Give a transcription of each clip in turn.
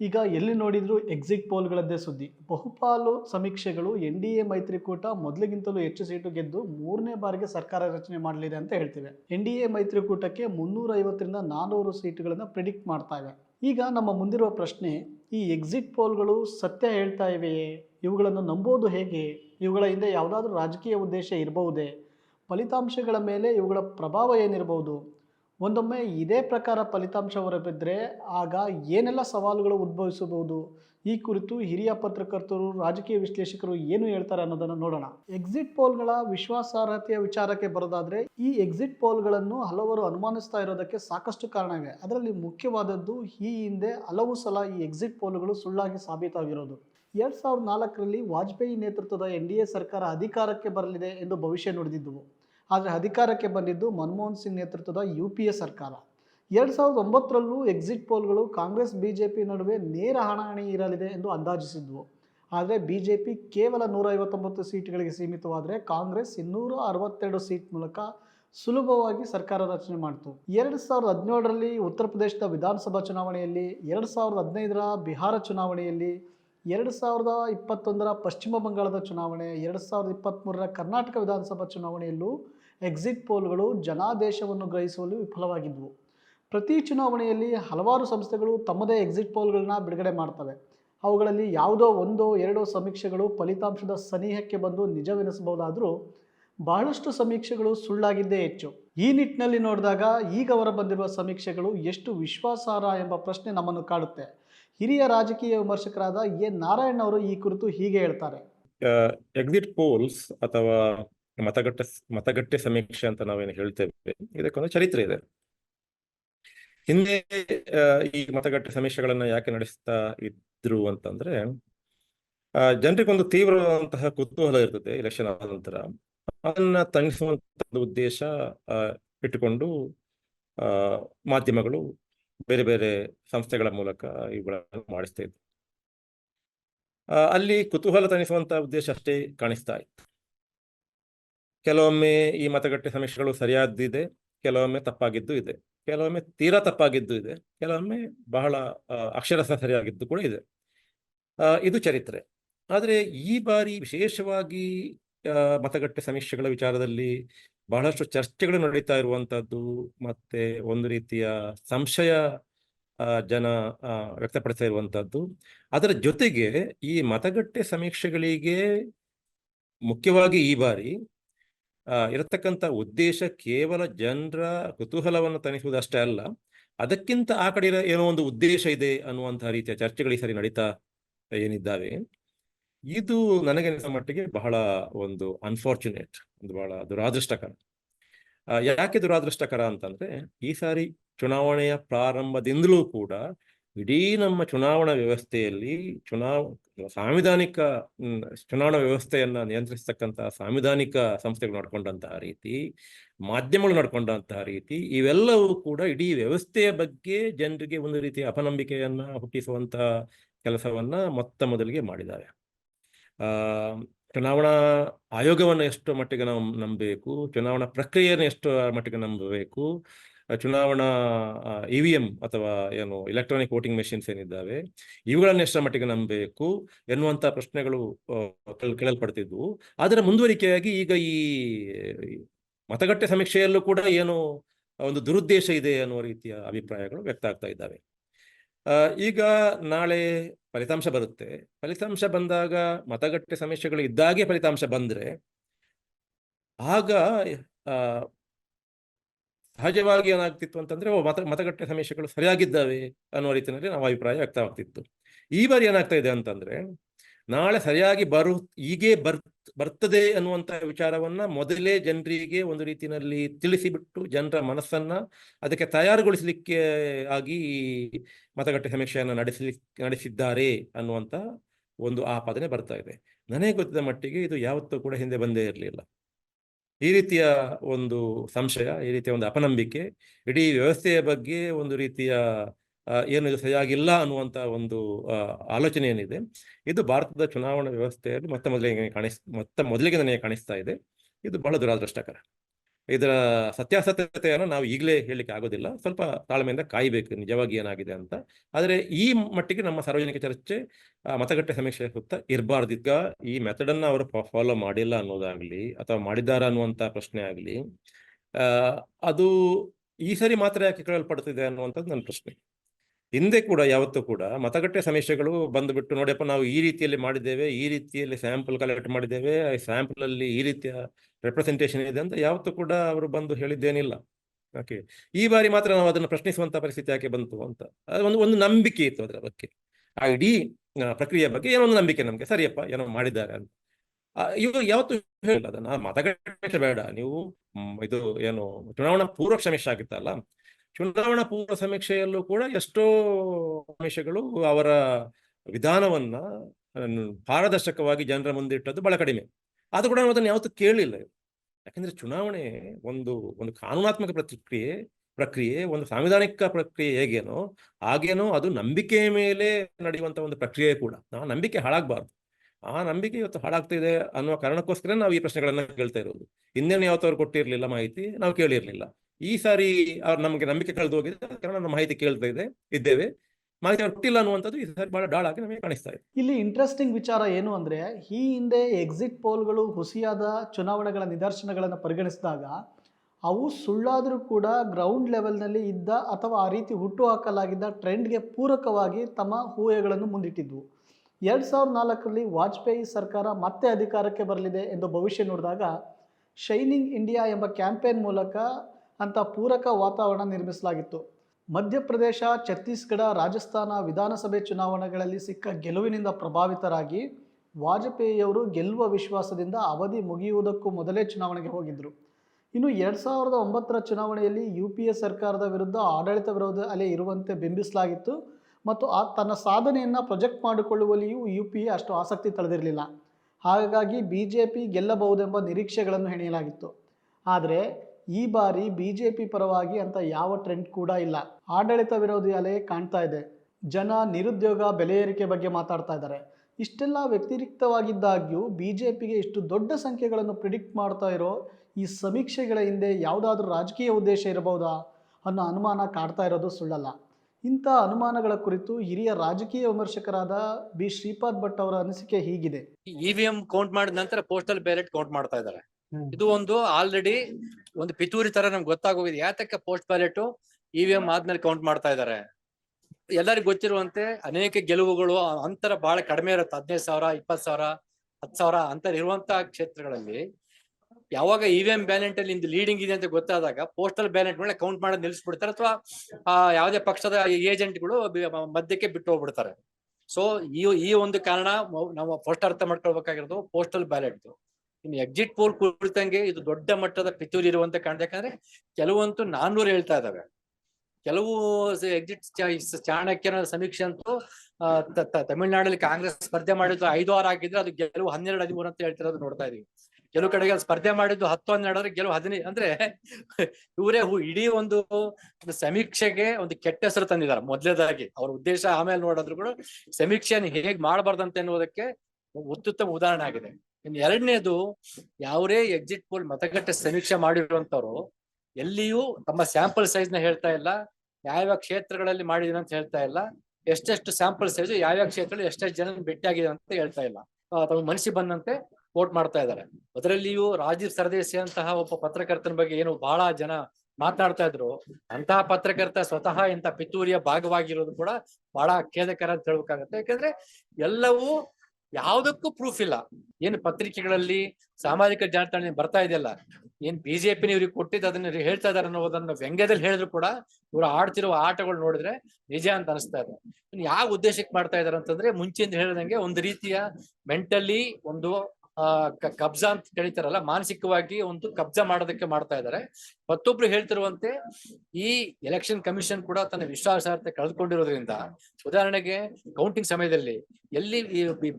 ಈಗ ಎಲ್ಲಿ ನೋಡಿದ್ರು ಎಕ್ಸಿಟ್ ಪೋಲ್ಗಳದ್ದೇ ಸುದ್ದಿ. ಬಹುಪಾಲು ಸಮೀಕ್ಷೆಗಳು ಎನ್ ಡಿ ಎ ಮೈತ್ರಿಕೂಟ ಮೊದಲಿಗಿಂತಲೂ ಹೆಚ್ಚು ಸೀಟು ಗೆದ್ದು ಮೂರನೇ ಬಾರಿಗೆ ಸರ್ಕಾರ ರಚನೆ ಮಾಡಲಿದೆ ಅಂತ ಹೇಳ್ತಿವೆ. ಎನ್ ಡಿ ಎ ಮೈತ್ರಿಕೂಟಕ್ಕೆ ಮುನ್ನೂರ ಐವತ್ತರಿಂದ ನಾನ್ನೂರು ಸೀಟುಗಳನ್ನು ಪ್ರಿಡಿಕ್ಟ್ ಮಾಡ್ತಾ ಇವೆ. ಈಗ ನಮ್ಮ ಮುಂದಿರುವ ಪ್ರಶ್ನೆ, ಈ ಎಕ್ಸಿಟ್ ಪೋಲ್ಗಳು ಸತ್ಯ ಹೇಳ್ತಾ ಇವೆಯೇ? ಇವುಗಳನ್ನು ನಂಬೋದು ಹೇಗೆ? ಇವುಗಳ ಹಿಂದೆ ಯಾವುದಾದ್ರೂ ರಾಜಕೀಯ ಉದ್ದೇಶ ಇರಬಹುದೇ? ಫಲಿತಾಂಶಗಳ ಮೇಲೆ ಇವುಗಳ ಪ್ರಭಾವ ಏನಿರಬಹುದು ಒಂದೊಮ್ಮೆ ಇದೇ ಪ್ರಕಾರ ಫಲಿತಾಂಶ ಹೊರಬಿದ್ದರೆ ಆಗ ಏನೆಲ್ಲ ಸವಾಲುಗಳು ಉದ್ಭವಿಸಬಹುದು? ಈ ಕುರಿತು ಹಿರಿಯ ಪತ್ರಕರ್ತರು, ರಾಜಕೀಯ ವಿಶ್ಲೇಷಕರು ಏನು ಹೇಳ್ತಾರೆ ಅನ್ನೋದನ್ನು ನೋಡೋಣ. ಎಕ್ಸಿಟ್ ಪೋಲ್ಗಳ ವಿಶ್ವಾಸಾರ್ಹತೆಯ ವಿಚಾರಕ್ಕೆ ಬರೋದಾದರೆ, ಈ ಎಕ್ಸಿಟ್ ಪೋಲ್ಗಳನ್ನು ಹಲವರು ಅನುಮಾನಿಸ್ತಾ ಇರೋದಕ್ಕೆ ಸಾಕಷ್ಟು ಕಾರಣ ಇವೆ. ಅದರಲ್ಲಿ ಮುಖ್ಯವಾದದ್ದು ಈ ಹಿಂದೆ ಹಲವು ಸಲ ಈ ಎಕ್ಸಿಟ್ ಪೋಲ್ಗಳು ಸುಳ್ಳಾಗಿ ಸಾಬೀತಾಗಿರೋದು. ಎರಡು ಸಾವಿರದ ನಾಲ್ಕರಲ್ಲಿ ವಾಜಪೇಯಿ ನೇತೃತ್ವದ ಎನ್ ಡಿ ಎ ಸರ್ಕಾರ ಅಧಿಕಾರಕ್ಕೆ ಬರಲಿದೆ ಎಂದು ಭವಿಷ್ಯ ನುಡಿದಿದ್ದವು ಆದರೆ ಅಧಿಕಾರಕ್ಕೆ ಬಂದಿದ್ದು ಮನಮೋಹನ್ ಸಿಂಗ್ ನೇತೃತ್ವದ ಯು ಪಿ ಎ ಸರ್ಕಾರ. ಎರಡು ಸಾವಿರದ ಒಂಬತ್ತರಲ್ಲೂ ಎಕ್ಸಿಟ್ ಪೋಲ್ಗಳು ಕಾಂಗ್ರೆಸ್ ಬಿ ಜೆ ಪಿ ನಡುವೆ ನೇರ ಹಣಾಹಣಿ ಇರಲಿದೆ ಎಂದು ಅಂದಾಜಿಸಿದ್ವು. ಆದರೆ ಬಿ ಜೆ ಪಿ ಕೇವಲ ನೂರ ಐವತ್ತೊಂಬತ್ತು ಸೀಟ್ಗಳಿಗೆ ಸೀಮಿತವಾದರೆ ಕಾಂಗ್ರೆಸ್ ಇನ್ನೂರ ಅರವತ್ತೆರಡು ಸೀಟ್ ಮೂಲಕ ಸುಲಭವಾಗಿ ಸರ್ಕಾರ ರಚನೆ ಮಾಡಿತು. ಎರಡು ಸಾವಿರದ ಹದಿನೇಳರಲ್ಲಿ ಉತ್ತರ ಪ್ರದೇಶದ ವಿಧಾನಸಭಾ ಚುನಾವಣೆಯಲ್ಲಿ, ಎರಡು ಸಾವಿರದ ಹದಿನೈದರ ಬಿಹಾರ ಚುನಾವಣೆಯಲ್ಲಿ, ಎರಡು ಸಾವಿರದ ಇಪ್ಪತ್ತೊಂದರ ಪಶ್ಚಿಮ ಬಂಗಾಳದ ಚುನಾವಣೆ, ಎರಡು ಸಾವಿರದ ಇಪ್ಪತ್ತ್ಮೂರರ ಕರ್ನಾಟಕ ವಿಧಾನಸಭಾ ಚುನಾವಣೆಯಲ್ಲೂ ಎಕ್ಸಿಟ್ ಪೋಲ್ಗಳು ಜನಾದೇಶವನ್ನು ಗ್ರಹಿಸುವಲ್ಲಿ ವಿಫಲವಾಗಿದ್ದವು ಪ್ರತಿ ಚುನಾವಣೆಯಲ್ಲಿ ಹಲವಾರು ಸಂಸ್ಥೆಗಳು ತಮ್ಮದೇ ಎಕ್ಸಿಟ್ ಪೋಲ್ಗಳನ್ನ ಬಿಡುಗಡೆ ಮಾಡ್ತವೆ. ಅವುಗಳಲ್ಲಿ ಯಾವುದೋ ಒಂದೋ ಎರಡೋ ಸಮೀಕ್ಷೆಗಳು ಫಲಿತಾಂಶದ ಸನಿಹಕ್ಕೆ ಬಂದು ನಿಜವೆನಿಸಬಹುದಾದರೂ ಬಹಳಷ್ಟು ಸಮೀಕ್ಷೆಗಳು ಸುಳ್ಳಾಗಿದ್ದೇ ಹೆಚ್ಚು. ಈ ನಿಟ್ಟಿನಲ್ಲಿ ನೋಡಿದಾಗ ಈಗ ಹೊರ ಬಂದಿರುವ ಸಮೀಕ್ಷೆಗಳು ಎಷ್ಟು ವಿಶ್ವಾಸಾರ್ಹ ಎಂಬ ಪ್ರಶ್ನೆ ನಮ್ಮನ್ನು ಕಾಡುತ್ತೆ. ಹಿರಿಯ ರಾಜಕೀಯ ವಿಮರ್ಶಕರಾದ ಎ. ನಾರಾಯಣ್ ಅವರು ಈ ಕುರಿತು ಹೀಗೆ ಹೇಳ್ತಾರೆ. ಎಕ್ಸಿಟ್ ಪೋಲ್ಸ್ ಅಥವಾ ಮತಗಟ್ಟೆ ಮತಗಟ್ಟೆ ಸಮೀಕ್ಷೆ ಅಂತ ನಾವೇನು ಹೇಳ್ತೇವೆ. ಇದಕ್ಕೊಂದು ಚರಿತ್ರೆ ಇದೆ. ಹಿಂದೆ ಈ ಮತಗಟ್ಟೆ ಸಮೀಕ್ಷೆಗಳನ್ನ ಯಾಕೆ ನಡೆಸ್ತಾ ಇದ್ರು ಅಂತಂದ್ರೆ ಆ, ಜನರಿಗೊಂದು ತೀವ್ರವಾದಂತಹ ಕುತೂಹಲ ಇರ್ತದೆ ಎಲೆಕ್ಷನ್ ಆದ ನಂತರ. ಅದನ್ನ ತಣಿಸುವಂತ ಉದ್ದೇಶ ಇಟ್ಟುಕೊಂಡು ಮಾಧ್ಯಮಗಳು ಬೇರೆ ಬೇರೆ ಸಂಸ್ಥೆಗಳ ಮೂಲಕ ಇವುಗಳನ್ನು ಮಾಡಿಸ್ತಾ ಇದ್ರು. ಅಲ್ಲಿ ಕುತೂಹಲ ತಣಿಸುವಂತ ಉದ್ದೇಶ ಅಷ್ಟೇ ಕಾಣಿಸ್ತಾ ಇತ್ತು. ಕೆಲವೊಮ್ಮೆ ಈ ಮತಗಟ್ಟೆ ಸಮೀಕ್ಷೆಗಳು ಸರಿಯಾದ್ದಿದೆ, ಕೆಲವೊಮ್ಮೆ ತಪ್ಪಾಗಿದ್ದು ಇದೆ, ಕೆಲವೊಮ್ಮೆ ತೀರಾ ತಪ್ಪಾಗಿದ್ದು ಇದೆ, ಕೆಲವೊಮ್ಮೆ ಬಹಳ ಅಕ್ಷರಸ ಸರಿಯಾಗಿದ್ದು ಕೂಡ ಇದೆ. ಇದು ಚರಿತ್ರೆ. ಆದರೆ ಈ ಬಾರಿ ವಿಶೇಷವಾಗಿ ಮತಗಟ್ಟೆ ಸಮೀಕ್ಷೆಗಳ ವಿಚಾರದಲ್ಲಿ ಬಹಳಷ್ಟು ಚರ್ಚೆಗಳು ನಡೀತಾ ಇರುವಂತದ್ದು ಮತ್ತೆ ಒಂದು ರೀತಿಯ ಸಂಶಯ ಜನ ವ್ಯಕ್ತಪಡಿಸ್ತಾ ಇರುವಂತದ್ದು ಅದರ ಜೊತೆಗೆ ಈ ಮತಗಟ್ಟೆ ಸಮೀಕ್ಷೆಗಳಿಗೆ ಮುಖ್ಯವಾಗಿ ಈ ಬಾರಿ ಇರತಕ್ಕಂಥ ಉದ್ದೇಶ ಕೇವಲ ಜನರ ಕುತೂಹಲವನ್ನು ತಣಿಸುವುದಷ್ಟೇ ಅಲ್ಲ, ಅದಕ್ಕಿಂತ ಆ ಕಡೆ ಏನೋ ಒಂದು ಉದ್ದೇಶ ಇದೆ ಅನ್ನುವಂತಹ ರೀತಿಯ ಚರ್ಚೆಗಳು ಈ ಸರಿ ನಡೀತಾ ಏನಿದ್ದಾವೆ. ಇದು ನನಗೆ ಮಟ್ಟಿಗೆ ಬಹಳ ಒಂದು ಅನ್ಫಾರ್ಚುನೇಟ್ ಒಂದು ಬಹಳ ದುರಾದೃಷ್ಟಕರ. ಯಾಕೆ ದುರಾದೃಷ್ಟಕರ ಅಂತಂದ್ರೆ ಈ ಸಾರಿ ಚುನಾವಣೆಯ ಪ್ರಾರಂಭದಿಂದಲೂ ಕೂಡ ಇಡೀ ನಮ್ಮ ಚುನಾವಣಾ ವ್ಯವಸ್ಥೆಯಲ್ಲಿ ಚುನಾವ, ಸಾಂವಿಧಾನಿಕ ಚುನಾವಣಾ ವ್ಯವಸ್ಥೆಯನ್ನ ನಿಯಂತ್ರಿಸತಕ್ಕಂತಹ ಸಾಂವಿಧಾನಿಕ ಸಂಸ್ಥೆಗಳು ನಡ್ಕೊಂಡಂತಹ ರೀತಿ, ಮಾಧ್ಯಮಗಳು ನಡ್ಕೊಂಡಂತಹ ರೀತಿ, ಇವೆಲ್ಲವೂ ಕೂಡ ಇಡೀ ವ್ಯವಸ್ಥೆಯ ಬಗ್ಗೆ ಜನರಿಗೆ ಒಂದು ರೀತಿಯ ಅಪನಂಬಿಕೆಯನ್ನ ಹುಟ್ಟಿಸುವಂತಹ ಕೆಲಸವನ್ನ ಮೊತ್ತ ಮೊದಲಿಗೆ ಮಾಡಿದ್ದಾರೆ. ಆ, ಚುನಾವಣಾ ಆಯೋಗವನ್ನು ಎಷ್ಟು ಮಟ್ಟಿಗೆ ನಾವು ನಂಬಬೇಕು, ಚುನಾವಣಾ ಪ್ರಕ್ರಿಯೆಯನ್ನು ಎಷ್ಟು ಮಟ್ಟಿಗೆ ನಂಬಬೇಕು ಚುನಾವಣಾ ಇ ವಿ ಎಂ ಅಥವಾ ಏನು ಎಲೆಕ್ಟ್ರಾನಿಕ್ ವೋಟಿಂಗ್ ಮೆಷಿನ್ಸ್ ಏನಿದ್ದಾವೆ, ಇವುಗಳನ್ನ ಎಷ್ಟರ ಮಟ್ಟಿಗೆ ನಂಬಬೇಕು ಎನ್ನುವಂತ ಪ್ರಶ್ನೆಗಳು ಕೇಳಲ್ಪಡ್ತಿದ್ವು. ಅದರ ಮುಂದುವರಿಕೆಯಾಗಿ ಈಗ ಈ ಮತಗಟ್ಟೆ ಸಮೀಕ್ಷೆಯಲ್ಲೂ ಕೂಡ ಏನು, ಒಂದು ದುರುದ್ದೇಶ ಇದೆ ಅನ್ನುವ ರೀತಿಯ ಅಭಿಪ್ರಾಯಗಳು ವ್ಯಕ್ತ ಆಗ್ತಾ ಇದ್ದಾವೆ. ಈಗ ನಾಳೆ ಫಲಿತಾಂಶ ಬರುತ್ತೆ. ಫಲಿತಾಂಶ ಬಂದಾಗ ಮತಗಟ್ಟೆ ಸಮೀಕ್ಷೆಗಳು ಇದ್ದಾಗೆ ಫಲಿತಾಂಶ ಬಂದ್ರೆ, ಆಗ ಸಹಜವಾಗಿ ಏನಾಗ್ತಿತ್ತು ಅಂತಂದ್ರೆ ಮತ, ಮತಗಟ್ಟೆ ಸಮೀಕ್ಷೆಗಳು ಸರಿಯಾಗಿದ್ದಾವೆ ಅನ್ನೋ ರೀತಿಯಲ್ಲಿ ನಾವು ಅಭಿಪ್ರಾಯ ವ್ಯಕ್ತವಾಗ್ತಿತ್ತು. ಈ ಬಾರಿ ಏನಾಗ್ತಾ ಇದೆ ಅಂತಂದ್ರೆ, ನಾಳೆ ಸರಿಯಾಗಿ ಬರು, ಹೀಗೆ ಬರ್ ಬರ್ತದೆ ಅನ್ನುವಂತ ವಿಚಾರವನ್ನ ಮೊದಲೇ ಜನರಿಗೆ ಒಂದು ರೀತಿಯಲ್ಲಿ ತಿಳಿಸಿಬಿಟ್ಟು ಜನರ ಮನಸ್ಸನ್ನ ಅದಕ್ಕೆ ತಯಾರುಗೊಳಿಸಲಿಕ್ಕೆ ಆಗಿ ಮತಗಟ್ಟೆ ಸಮೀಕ್ಷೆಯನ್ನು ನಡೆಸಲಿ, ನಡೆಸಿದ್ದಾರೆ ಅನ್ನುವಂತ ಒಂದು ಆಪಾದನೆ ಬರ್ತಾ ಇದೆ. ನನಗೆ ಗೊತ್ತಿದ್ದ ಮಟ್ಟಿಗೆ ಇದು ಯಾವತ್ತೂ ಕೂಡ ಹಿಂದೆ ಬಂದೇ ಇರಲಿಲ್ಲ. ಈ ರೀತಿಯ ಒಂದು ಸಂಶಯ, ಈ ರೀತಿಯ ಒಂದು ಅಪನಂಬಿಕೆ, ಇಡೀ ವ್ಯವಸ್ಥೆಯ ಬಗ್ಗೆ ಒಂದು ರೀತಿಯ ಏನು ಇದು ಸರಿಯಾಗಿಲ್ಲ ಅನ್ನುವಂತ ಒಂದು ಆಲೋಚನೆ ಏನಿದೆ, ಇದು ಭಾರತದ ಚುನಾವಣಾ ವ್ಯವಸ್ಥೆಯಲ್ಲಿ ಮತ್ತೆ ಮೊದಲಿಗೆ ಕಾಣಿಸ್, ಮತ್ತೆ ಮೊದಲಿಗೆ ಕಾಣಿಸ್ತಾ ಇದೆ. ಇದು ಬಹಳ ದುರಾದೃಷ್ಟಕರ. ಇದರ ಸತ್ಯಾಸತ್ಯತೆಯನ್ನು ನಾವು ಈಗಲೇ ಹೇಳಲಿಕ್ಕೆ ಆಗೋದಿಲ್ಲ. ಸ್ವಲ್ಪ ತಾಳ್ಮೆಯಿಂದ ಕಾಯಬೇಕು, ನಿಜವಾಗಿ ಏನಾಗಿದೆ ಅಂತ. ಆದರೆ ಈ ಮಟ್ಟಿಗೆ ನಮ್ಮ ಸಾರ್ವಜನಿಕ ಚರ್ಚೆ ಮತಗಟ್ಟೆ ಸಮೀಕ್ಷೆ ಸುತ್ತ ಇರಬಾರ್ದು ಈಗ ಈ ಮೆಥಡನ್ನು ಅವರು ಫಾಲೋ ಮಾಡಿಲ್ಲ ಅನ್ನೋದಾಗ್ಲಿ ಅಥವಾ ಮಾಡಿದಾರ ಅನ್ನುವಂಥ ಪ್ರಶ್ನೆ ಆಗಲಿ ಅದು ಈ ಸರಿ ಮಾತ್ರ ಯಾಕೆ ಕೇಳಲ್ಪಡ್ತಿದೆ ಅನ್ನುವಂಥದ್ದು ನನ್ನ ಪ್ರಶ್ನೆ. ಹಿಂದೆ ಕೂಡ, ಯಾವತ್ತೂ ಕೂಡ ಮತಗಟ್ಟೆ ಸಮೀಕ್ಷೆಗಳು ಬಂದುಬಿಟ್ಟು ನೋಡಿಯಪ್ಪ ನಾವು ಈ ರೀತಿಯಲ್ಲಿ ಮಾಡಿದ್ದೇವೆ, ಈ ರೀತಿಯಲ್ಲಿ ಸ್ಯಾಂಪಲ್ ಕಲೆಕ್ಟ್ ಮಾಡಿದ್ದೇವೆ ಸ್ಯಾಂಪಲ್ ಅಲ್ಲಿ ಈ ರೀತಿಯ ರೆಪ್ರೆಸೆಂಟೇಷನ್ ಇದೆ ಅಂತ ಯಾವತ್ತೂ ಕೂಡ ಅವರು ಬಂದು ಹೇಳಿದ್ದೇನಿಲ್ಲ. ಓಕೆ ಈ ಬಾರಿ ಮಾತ್ರ ನಾವು ಅದನ್ನು ಪ್ರಶ್ನಿಸುವಂತ ಪರಿಸ್ಥಿತಿ ಯಾಕೆ ಬಂತು ಅಂತ. ಒಂದು ಒಂದು ನಂಬಿಕೆ ಇತ್ತು ಅದರ ಬಗ್ಗೆ. ಆ ಇಡೀ ಪ್ರಕ್ರಿಯೆ ಬಗ್ಗೆ ಏನೋ ಒಂದು ನಂಬಿಕೆ ನಮಗೆ. ಸರಿಯಪ್ಪ, ಏನೋ ಮಾಡಿದ್ದಾರೆ ಅಂತ. ಇವರು ಯಾವತ್ತು ಹೇಳಿಲ್ಲ ಅದನ್ನ. ಮತಗಟ್ಟೆ ಬೇಡ. ನೀವು ಇದು, ಏನು, ಚುನಾವಣಾ ಪೂರ್ವ ಸಮೀಕ್ಷೆ ಆಗಿತ್ತಲ್ಲ ಚುನಾವಣಾ ಪೂರ್ವ ಸಮೀಕ್ಷೆಯಲ್ಲೂ ಕೂಡ ಎಷ್ಟೋ ಸಮೀಕ್ಷೆಗಳು ಅವರ ವಿಧಾನವನ್ನ ಪಾರದರ್ಶಕವಾಗಿ ಜನರ ಮುಂದೆ ಇಟ್ಟದ್ದು ಬಹಳ ಕಡಿಮೆ. ಆದ್ರೂ ಕೂಡ ನಾವು ಅದನ್ನು ಯಾವತ್ತೂ ಕೇಳಲಿಲ್ಲ ಯಾಕಂದ್ರೆ ಚುನಾವಣೆ ಒಂದು ಒಂದು ಕಾನೂನಾತ್ಮಕ ಪ್ರತಿಕ್ರಿಯೆ, ಪ್ರಕ್ರಿಯೆ, ಒಂದು ಸಾಂವಿಧಾನಿಕ ಪ್ರಕ್ರಿಯೆ ಹೇಗೇನೋ, ಹಾಗೇನೋ ಅದು ನಂಬಿಕೆಯ ಮೇಲೆ ನಡೆಯುವಂತ ಒಂದು ಪ್ರಕ್ರಿಯೆ ಕೂಡ. ನಾವು ನಂಬಿಕೆ ಹಾಳಾಗಬಾರ್ದು. ಆ ನಂಬಿಕೆ ಇವತ್ತು ಹಾಳಾಗ್ತಿದೆ ಅನ್ನುವ ಕಾರಣಕ್ಕೋಸ್ಕರ ನಾವು ಈ ಪ್ರಶ್ನೆಗಳನ್ನ ಕೇಳ್ತಾ ಇರೋದು. ಹಿಂದೇನು ಯಾವತ್ತವ್ರು ಕೊಟ್ಟಿರ್ಲಿಲ್ಲ ಮಾಹಿತಿ, ನಾವು ಕೇಳಿರ್ಲಿಲ್ಲ. ಈ ಸಾರಿ ಅವ್ರು ನಮಗೆ ನಂಬಿಕೆ ಕಳೆದು ಹೋಗಿದೆ ಕಾರಣ ನಮ್ಮ ಮಾಹಿತಿ ಕೇಳ್ತಾ ಇದೆ, ಇದ್ದೇವೆ. ಮಾಹಿತಿ ಅವ್ರು ಕೊಟ್ಟಿಲ್ಲ ಅನ್ನುವಂಥದ್ದು ಈ ಸಾರಿ ಬಹಳ ಡಾಳಾಗಿ ನಮಗೆ ಕಾಣಿಸ್ತಾ ಇದೆ. ಇಲ್ಲಿ ಇಂಟ್ರೆಸ್ಟಿಂಗ್ ವಿಚಾರ ಏನು ಅಂದ್ರೆ, ಈ ಹಿಂದೆ ಎಕ್ಸಿಟ್ ಪೋಲ್ಗಳು ಹುಸಿಯಾದ ಚುನಾವಣೆಗಳ ನಿದರ್ಶನಗಳನ್ನು ಪರಿಗಣಿಸಿದಾಗ, ಅವು ಸುಳ್ಳಾದರೂ ಕೂಡ ಗ್ರೌಂಡ್ ಲೆವೆಲ್ನಲ್ಲಿ ಇದ್ದ ಅಥವಾ ಆ ರೀತಿ ಹುಟ್ಟು ಹಾಕಲಾಗಿದ್ದ ಟ್ರೆಂಡ್ಗೆ ಪೂರಕವಾಗಿ ತಮ್ಮ ಊಹೆಗಳನ್ನು ಮುಂದಿಟ್ಟಿದ್ವು. ಎರಡು ಸಾವಿರದ ನಾಲ್ಕರಲ್ಲಿ ವಾಜಪೇಯಿ ಸರ್ಕಾರ ಮತ್ತೆ ಅಧಿಕಾರಕ್ಕೆ ಬರಲಿದೆ ಎಂದು ಭವಿಷ್ಯ ನೋಡಿದಾಗ ಶೈನಿಂಗ್ ಇಂಡಿಯಾ ಎಂಬ ಕ್ಯಾಂಪೇನ್ ಮೂಲಕ ಅಂತ ಪೂರಕ ವಾತಾವರಣ ನಿರ್ಮಿಸಲಾಗಿತ್ತು. ಮಧ್ಯಪ್ರದೇಶ, ಛತ್ತೀಸ್ಗಢ, ರಾಜಸ್ಥಾನ ವಿಧಾನಸಭೆ ಚುನಾವಣೆಗಳಲ್ಲಿ ಸಿಕ್ಕ ಗೆಲುವಿನಿಂದ ಪ್ರಭಾವಿತರಾಗಿ ವಾಜಪೇಯಿಯವರು ಗೆಲ್ಲುವ ವಿಶ್ವಾಸದಿಂದ ಅವಧಿ ಮುಗಿಯುವುದಕ್ಕೂ ಮೊದಲೇ ಚುನಾವಣೆಗೆ ಹೋಗಿದ್ದರು ಇನ್ನು ಎರಡು ಸಾವಿರದ ಒಂಬತ್ತರ ಚುನಾವಣೆಯಲ್ಲಿ ಯು ಪಿ ಎ ಸರ್ಕಾರದ ವಿರುದ್ಧ ಆಡಳಿತ ವಿರೋಧ ಅಲೆ ಇರುವಂತೆ ಬಿಂಬಿಸಲಾಗಿತ್ತು. ಮತ್ತು ಆ ತನ್ನ ಸಾಧನೆಯನ್ನು ಪ್ರೊಜೆಕ್ಟ್ ಮಾಡಿಕೊಳ್ಳುವಲ್ಲಿಯೂ ಯು ಪಿ ಅಷ್ಟು ಆಸಕ್ತಿ ತಳೆದಿರಲಿಲ್ಲ. ಹಾಗಾಗಿ ಬಿ ಜೆ ಪಿ ಗೆಲ್ಲಬಹುದೆಂಬ ನಿರೀಕ್ಷೆಗಳನ್ನು ಹೆಣೆಯಲಾಗಿತ್ತು. ಆದರೆ ಈ ಬಾರಿ ಬಿ ಜೆ ಪಿ ಪರವಾಗಿ ಅಂತ ಯಾವ ಟ್ರೆಂಡ್ ಕೂಡ ಇಲ್ಲ. ಆಡಳಿತ ವಿರೋಧಿ ಅಲೆ ಕಾಣ್ತಾ ಇದೆ. ಜನ ನಿರುದ್ಯೋಗ ಬೆಲೆ ಏರಿಕೆ ಬಗ್ಗೆ ಮಾತಾಡ್ತಾ ಇದ್ದಾರೆ. ಇಷ್ಟೆಲ್ಲ ವ್ಯತಿರಿಕ್ತವಾಗಿದ್ದಾಗ್ಯೂ ಬಿ ಜೆ ಪಿಗೆ ಇಷ್ಟು ದೊಡ್ಡ ಸಂಖ್ಯೆಗಳನ್ನು ಪ್ರಿಡಿಕ್ಟ್ ಮಾಡ್ತಾ ಇರೋ ಈ ಸಮೀಕ್ಷೆಗಳ ಹಿಂದೆ ಯಾವುದಾದ್ರೂ ರಾಜಕೀಯ ಉದ್ದೇಶ ಇರಬಹುದಾ ಅನ್ನೋ ಅನುಮಾನ ಕಾಡ್ತಾ ಇರೋದು ಸುಳ್ಳಲ್ಲ. ಇಂಥ ಅನುಮಾನಗಳ ಕುರಿತು ಹಿರಿಯ ರಾಜಕೀಯ ವಿಮರ್ಶಕರಾದ ಬಿ. ಶ್ರೀಪಾದ್ ಭಟ್ ಅವರ ಅನಿಸಿಕೆ ಹೀಗಿದೆ. ಇವಿಎಂ ಕೌಂಟ್ ಮಾಡಿದ ನಂತರ ಪೋಸ್ಟಲ್ ಬ್ಯಾಲೆಟ್ ಕೌಂಟ್ ಮಾಡ್ತಾ ಇದ್ದಾರೆ. ಇದು ಒಂದು ಆಲ್ರೆಡಿ ಒಂದು ಪಿತೂರಿ ತರ ನಮ್ಗೆ ಗೊತ್ತಾಗೋಗಿದೆ. ಯಾತಕ್ಕೆ ಪೋಸ್ಟ್ ಬ್ಯಾಲೆಟ್ ಇವಿಎಂ ಆದ್ಮೇಲೆ ಕೌಂಟ್ ಮಾಡ್ತಾ ಇದ್ದಾರೆ? ಎಲ್ಲರಿಗೂ ಗೊತ್ತಿರುವಂತೆ ಅನೇಕ ಗೆಲುವುಗಳು ಅಂತರ ಬಹಳ ಕಡಿಮೆ ಇರುತ್ತೆ. ಹದಿನೈದು ಸಾವಿರ ಇಪ್ಪತ್ತು ಸಾವಿರ ಹತ್ತು ಸಾವಿರ ಅಂತರ ಇರುವಂತಹ ಕ್ಷೇತ್ರಗಳಲ್ಲಿ ಯಾವಾಗ ಇವಿಎಂ ಬ್ಯಾಲೆಟ್ ಅಲ್ಲಿ ಇಂದು ಲೀಡಿಂಗ್ ಇದೆ ಅಂತ ಗೊತ್ತಾದಾಗ ಪೋಸ್ಟಲ್ ಬ್ಯಾಲೆಟ್ ಮೇಲೆ ಕೌಂಟ್ ಮಾಡೋದು ನಿಲ್ಲಿಸ್ಬಿಡ್ತಾರೆ ಅಥವಾ, ಆ, ಯಾವುದೇ ಪಕ್ಷದ ಏಜೆಂಟ್ಗಳು ಮಧ್ಯಕ್ಕೆ ಬಿಟ್ಟು ಹೋಗ್ಬಿಡ್ತಾರೆ. ಸೊ ಈ ಈ ಒಂದು ಕಾರಣ ನಾವು ಫಸ್ಟ್ ಅರ್ಥ ಮಾಡ್ಕೊಳ್ಬೇಕಾಗಿರೋದು ಪೋಸ್ಟಲ್ ಬ್ಯಾಲೆಟ್ ಇನ್ನು ಎಕ್ಸಿಟ್ ಪೋಲ್ ಕುರಿತಂಗೆ ಇದು ದೊಡ್ಡ ಮಟ್ಟದ ಪಿತೂರಿ ಇರುವಂತ ಕಾಣ್ತಾ ಯಾಕಂದ್ರೆ, ಕೆಲವಂತೂ ನಾನ್ನೂರು ಹೇಳ್ತಾ ಇದಾವೆ. ಕೆಲವು ಎಕ್ಸಿಟ್ ಚಾಣಕ್ಯನ ಸಮೀಕ್ಷೆ ಅಂತೂ ತಮಿಳ್ನಾಡಲ್ಲಿ ಕಾಂಗ್ರೆಸ್ ಸ್ಪರ್ಧೆ ಮಾಡಿದ್ದು ಐದು ಆರು ಆಗಿದ್ರೆ ಅದು ಗೆಲುವು ಹನ್ನೆರಡು ಹದಿಮೂರು ಅಂತ ಹೇಳ್ತಿರೋದು ನೋಡ್ತಾ ಇದೀವಿ. ಕೆಲವು ಕಡೆಗೆ ಸ್ಪರ್ಧೆ ಮಾಡಿದ್ದು ಹತ್ತು ಹನ್ನೆರಡು ಆದ್ರೆ ಗೆಲುವು ಹದಿನೈದು ಅಂದ್ರೆ ಇವರೇ ಇಡೀ ಒಂದು ಒಂದು ಸಮೀಕ್ಷೆಗೆ ಒಂದು ಕೆಟ್ಟ ಹೆಸರು ತಂದಿದ್ದಾರೆ ಮೊದಲೇದಾಗಿ. ಅವ್ರ ಉದ್ದೇಶ ಆಮೇಲೆ ನೋಡಿದ್ರು ಕೂಡ ಸಮೀಕ್ಷೆಯನ್ನು ಹೇಗ್ ಮಾಡಬಾರ್ದಂತ ಎನ್ನುವುದಕ್ಕೆ ಉತ್ತಮ ಉದಾಹರಣೆ ಆಗಿದೆ. ಇನ್ನು ಎರಡನೇದು, ಯಾವರೇ ಎಕ್ಸಿಟ್ ಪೋಲ್ ಮತಗಟ್ಟೆ ಸಮೀಕ್ಷೆ ಮಾಡಿರುವಂತವ್ರು ಎಲ್ಲಿಯೂ ತಮ್ಮ ಸ್ಯಾಂಪಲ್ ಸೈಜ್ನ ಹೇಳ್ತಾ ಇಲ್ಲ. ಯಾವ್ಯಾವ ಕ್ಷೇತ್ರಗಳಲ್ಲಿ ಮಾಡಿದ್ರು ಅಂತ ಹೇಳ್ತಾ ಇಲ್ಲ. ಎಷ್ಟೆಷ್ಟು ಸ್ಯಾಂಪಲ್ ಸೈಜ್ ಯಾವ್ಯಾವ ಕ್ಷೇತ್ರದಲ್ಲಿ ಎಷ್ಟೆಷ್ಟು ಜನ ಭೇಟಿಯಾಗಿದೆ ಅಂತ ಹೇಳ್ತಾ ಇಲ್ಲ. ತಮ್ಮ ಮನಸ್ಸಿಗೆ ಬಂದಂತೆ ವೋಟ್ ಮಾಡ್ತಾ ಇದ್ದಾರೆ. ಅದರಲ್ಲಿಯೂ ರಾಜೀವ್ ಸರ್ದೇಶಿ ಅಂತಹ ಒಬ್ಬ ಪತ್ರಕರ್ತನ ಬಗ್ಗೆ ಏನು ಬಹಳ ಜನ ಮಾತನಾಡ್ತಾ ಇದ್ರು. ಅಂತಹ ಪತ್ರಕರ್ತ ಸ್ವತಃ ಇಂಥ ಪಿತೂರಿಯ ಭಾಗವಾಗಿರೋದು ಕೂಡ ಬಹಳ ಖೇದಕರ ಅಂತ ಹೇಳ್ಬೇಕಾಗತ್ತೆ. ಯಾಕಂದ್ರೆ ಎಲ್ಲವೂ ಯಾವುದಕ್ಕೂ ಪ್ರೂಫ್ ಇಲ್ಲ. ಏನು ಪತ್ರಿಕೆಗಳಲ್ಲಿ ಸಾಮಾಜಿಕ ಜಾಲತಾಣ ಬರ್ತಾ ಇದೆಯಲ್ಲ. ಏನ್ ಬಿಜೆಪಿ ಇವ್ರಿಗೆ ಕೊಟ್ಟಿದ್ದು ಅದನ್ನ ಹೇಳ್ತಾ ಇದಾರೆ ಅನ್ನೋದನ್ನ ವ್ಯಂಗ್ಯದಲ್ಲಿ ಹೇಳಿದ್ರು ಕೂಡ ಇವ್ರು ಆಡ್ತಿರುವ ಆಟಗಳು ನೋಡಿದ್ರೆ ನಿಜ ಅಂತ ಅನಿಸ್ತಾ ಇದೆ. ಯಾವ ಉದ್ದೇಶಕ್ಕೆ ಮಾಡ್ತಾ ಇದಾರೆ ಅಂತಂದ್ರೆ ಮುಂಚೆಯಿಂದ ಹೇಳ್ದಂಗೆ ಒಂದು ರೀತಿಯ ಮೆಂಟಲಿ ಒಂದು ಕಬ್ಜಾ ಅಂತ ಕರೀತಾರಲ್ಲ, ಮಾನಸಿಕವಾಗಿ ಒಂದು ಕಬ್ಜಾ ಮಾಡೋದಕ್ಕೆ ಮಾಡ್ತಾ ಇದ್ದಾರೆ. ಮತ್ತೊಬ್ರು ಹೇಳ್ತಿರುವಂತೆ ಈ ಎಲೆಕ್ಷನ್ ಕಮಿಷನ್ ಕೂಡ ತನ್ನ ವಿಶ್ವಾಸಾರ್ಹತೆ ಕಳೆದುಕೊಂಡಿರೋದ್ರಿಂದ, ಉದಾಹರಣೆಗೆ ಕೌಂಟಿಂಗ್ ಸಮಯದಲ್ಲಿ ಎಲ್ಲಿ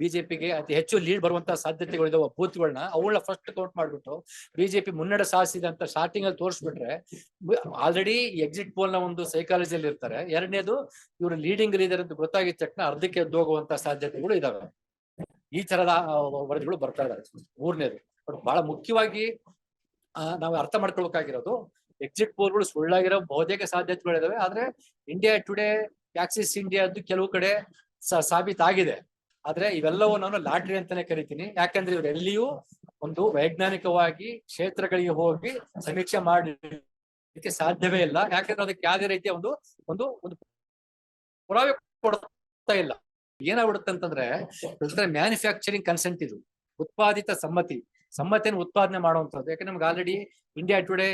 ಬಿಜೆಪಿಗೆ ಅತಿ ಹೆಚ್ಚು ಲೀಡ್ ಬರುವಂತಹ ಸಾಧ್ಯತೆಗಳಿದಾವ ಬೂತ್ಗಳನ್ನ ಅವುಗಳನ್ನ ಫಸ್ಟ್ ಕೌಂಟ್ ಮಾಡ್ಬಿಟ್ಟು ಬಿಜೆಪಿ ಮುನ್ನಡೆ ಸಾಧಿಸಿದೆ ಅಂತ ಸ್ಟಾರ್ಟಿಂಗ್ ಅಲ್ಲಿ ತೋರಿಸ್ಬಿಟ್ರೆ ಆಲ್ರೆಡಿ ಎಕ್ಸಿಟ್ ಪೋಲ್ನ ಒಂದು ಸೈಕಾಲಜಿಯಲ್ಲಿ ಇರ್ತಾರೆ. ಎರಡನೇದು ಇವರು ಲೀಡಿಂಗ್ ಲೀಡರ್ ಅಂತ ಗೊತ್ತಾಗಿದ ತಕ್ಷಣ ಅರ್ಧಕ್ಕೆ ಎದ್ದು ಹೋಗುವಂತ ಸಾಧ್ಯತೆಗಳು ಇದಾವೆ. ಈ ತರದ ವರದಿಗಳು ಬರ್ತಾ ಇದಾವೆ. ಮೂರನೇದು. ಬಟ್ ಬಹಳ ಮುಖ್ಯವಾಗಿ ನಾವು ಅರ್ಥ ಮಾಡ್ಕೊಳ್ಬೇಕಾಗಿರೋದು ಎಕ್ಸಿಟ್ ಪೋಲ್ಗಳು ಸುಳ್ಳಾಗಿರೋ ಬಹುತೇಕ ಸಾಧ್ಯತೆಗಳಿದಾವೆ. ಆದ್ರೆ ಇಂಡಿಯಾ ಟುಡೇ ಆಕ್ಸಿಸ್ ಇಂಡಿಯಾದ್ದು ಕೆಲವು ಕಡೆ ಸಾಬೀತಾಗಿದೆ. ಆದ್ರೆ ಇವೆಲ್ಲವೂ ನಾನು ಲಾಟ್ರಿ ಅಂತಾನೆ ಕರಿತೀನಿ. ಯಾಕಂದ್ರೆ ಇವರೆಲ್ಲಿಯೂ ಒಂದು ವೈಜ್ಞಾನಿಕವಾಗಿ ಕ್ಷೇತ್ರಗಳಿಗೆ ಹೋಗಿ ಸಮೀಕ್ಷೆ ಮಾಡಲಿಕ್ಕೆ ಸಾಧ್ಯವೇ ಇಲ್ಲ. ಯಾಕಂದ್ರೆ ಅದಕ್ಕೆ ಯಾವುದೇ ರೀತಿಯ ಒಂದು ಒಂದು ಒಂದು ಪುರಾವೆ ಕೊಡ್ತಾ ಇಲ್ಲ. ಏನಾಗ್ಬಿಡುತ್ತೆ ಅಂತಂದ್ರೆ ಮ್ಯಾನುಫ್ಯಾಕ್ಚರಿಂಗ್ ಕನ್ಸೆಂಟ್ ಇದು ಉತ್ಪಾದಿತ ಸಮ್ಮತಿ ಸಮ್ಮತಿಯನ್ನು ಉತ್ಪಾದನೆ ಮಾಡುವಂತದ್ದು ಯಾಕೆ ನಮ್ಗೆ already India today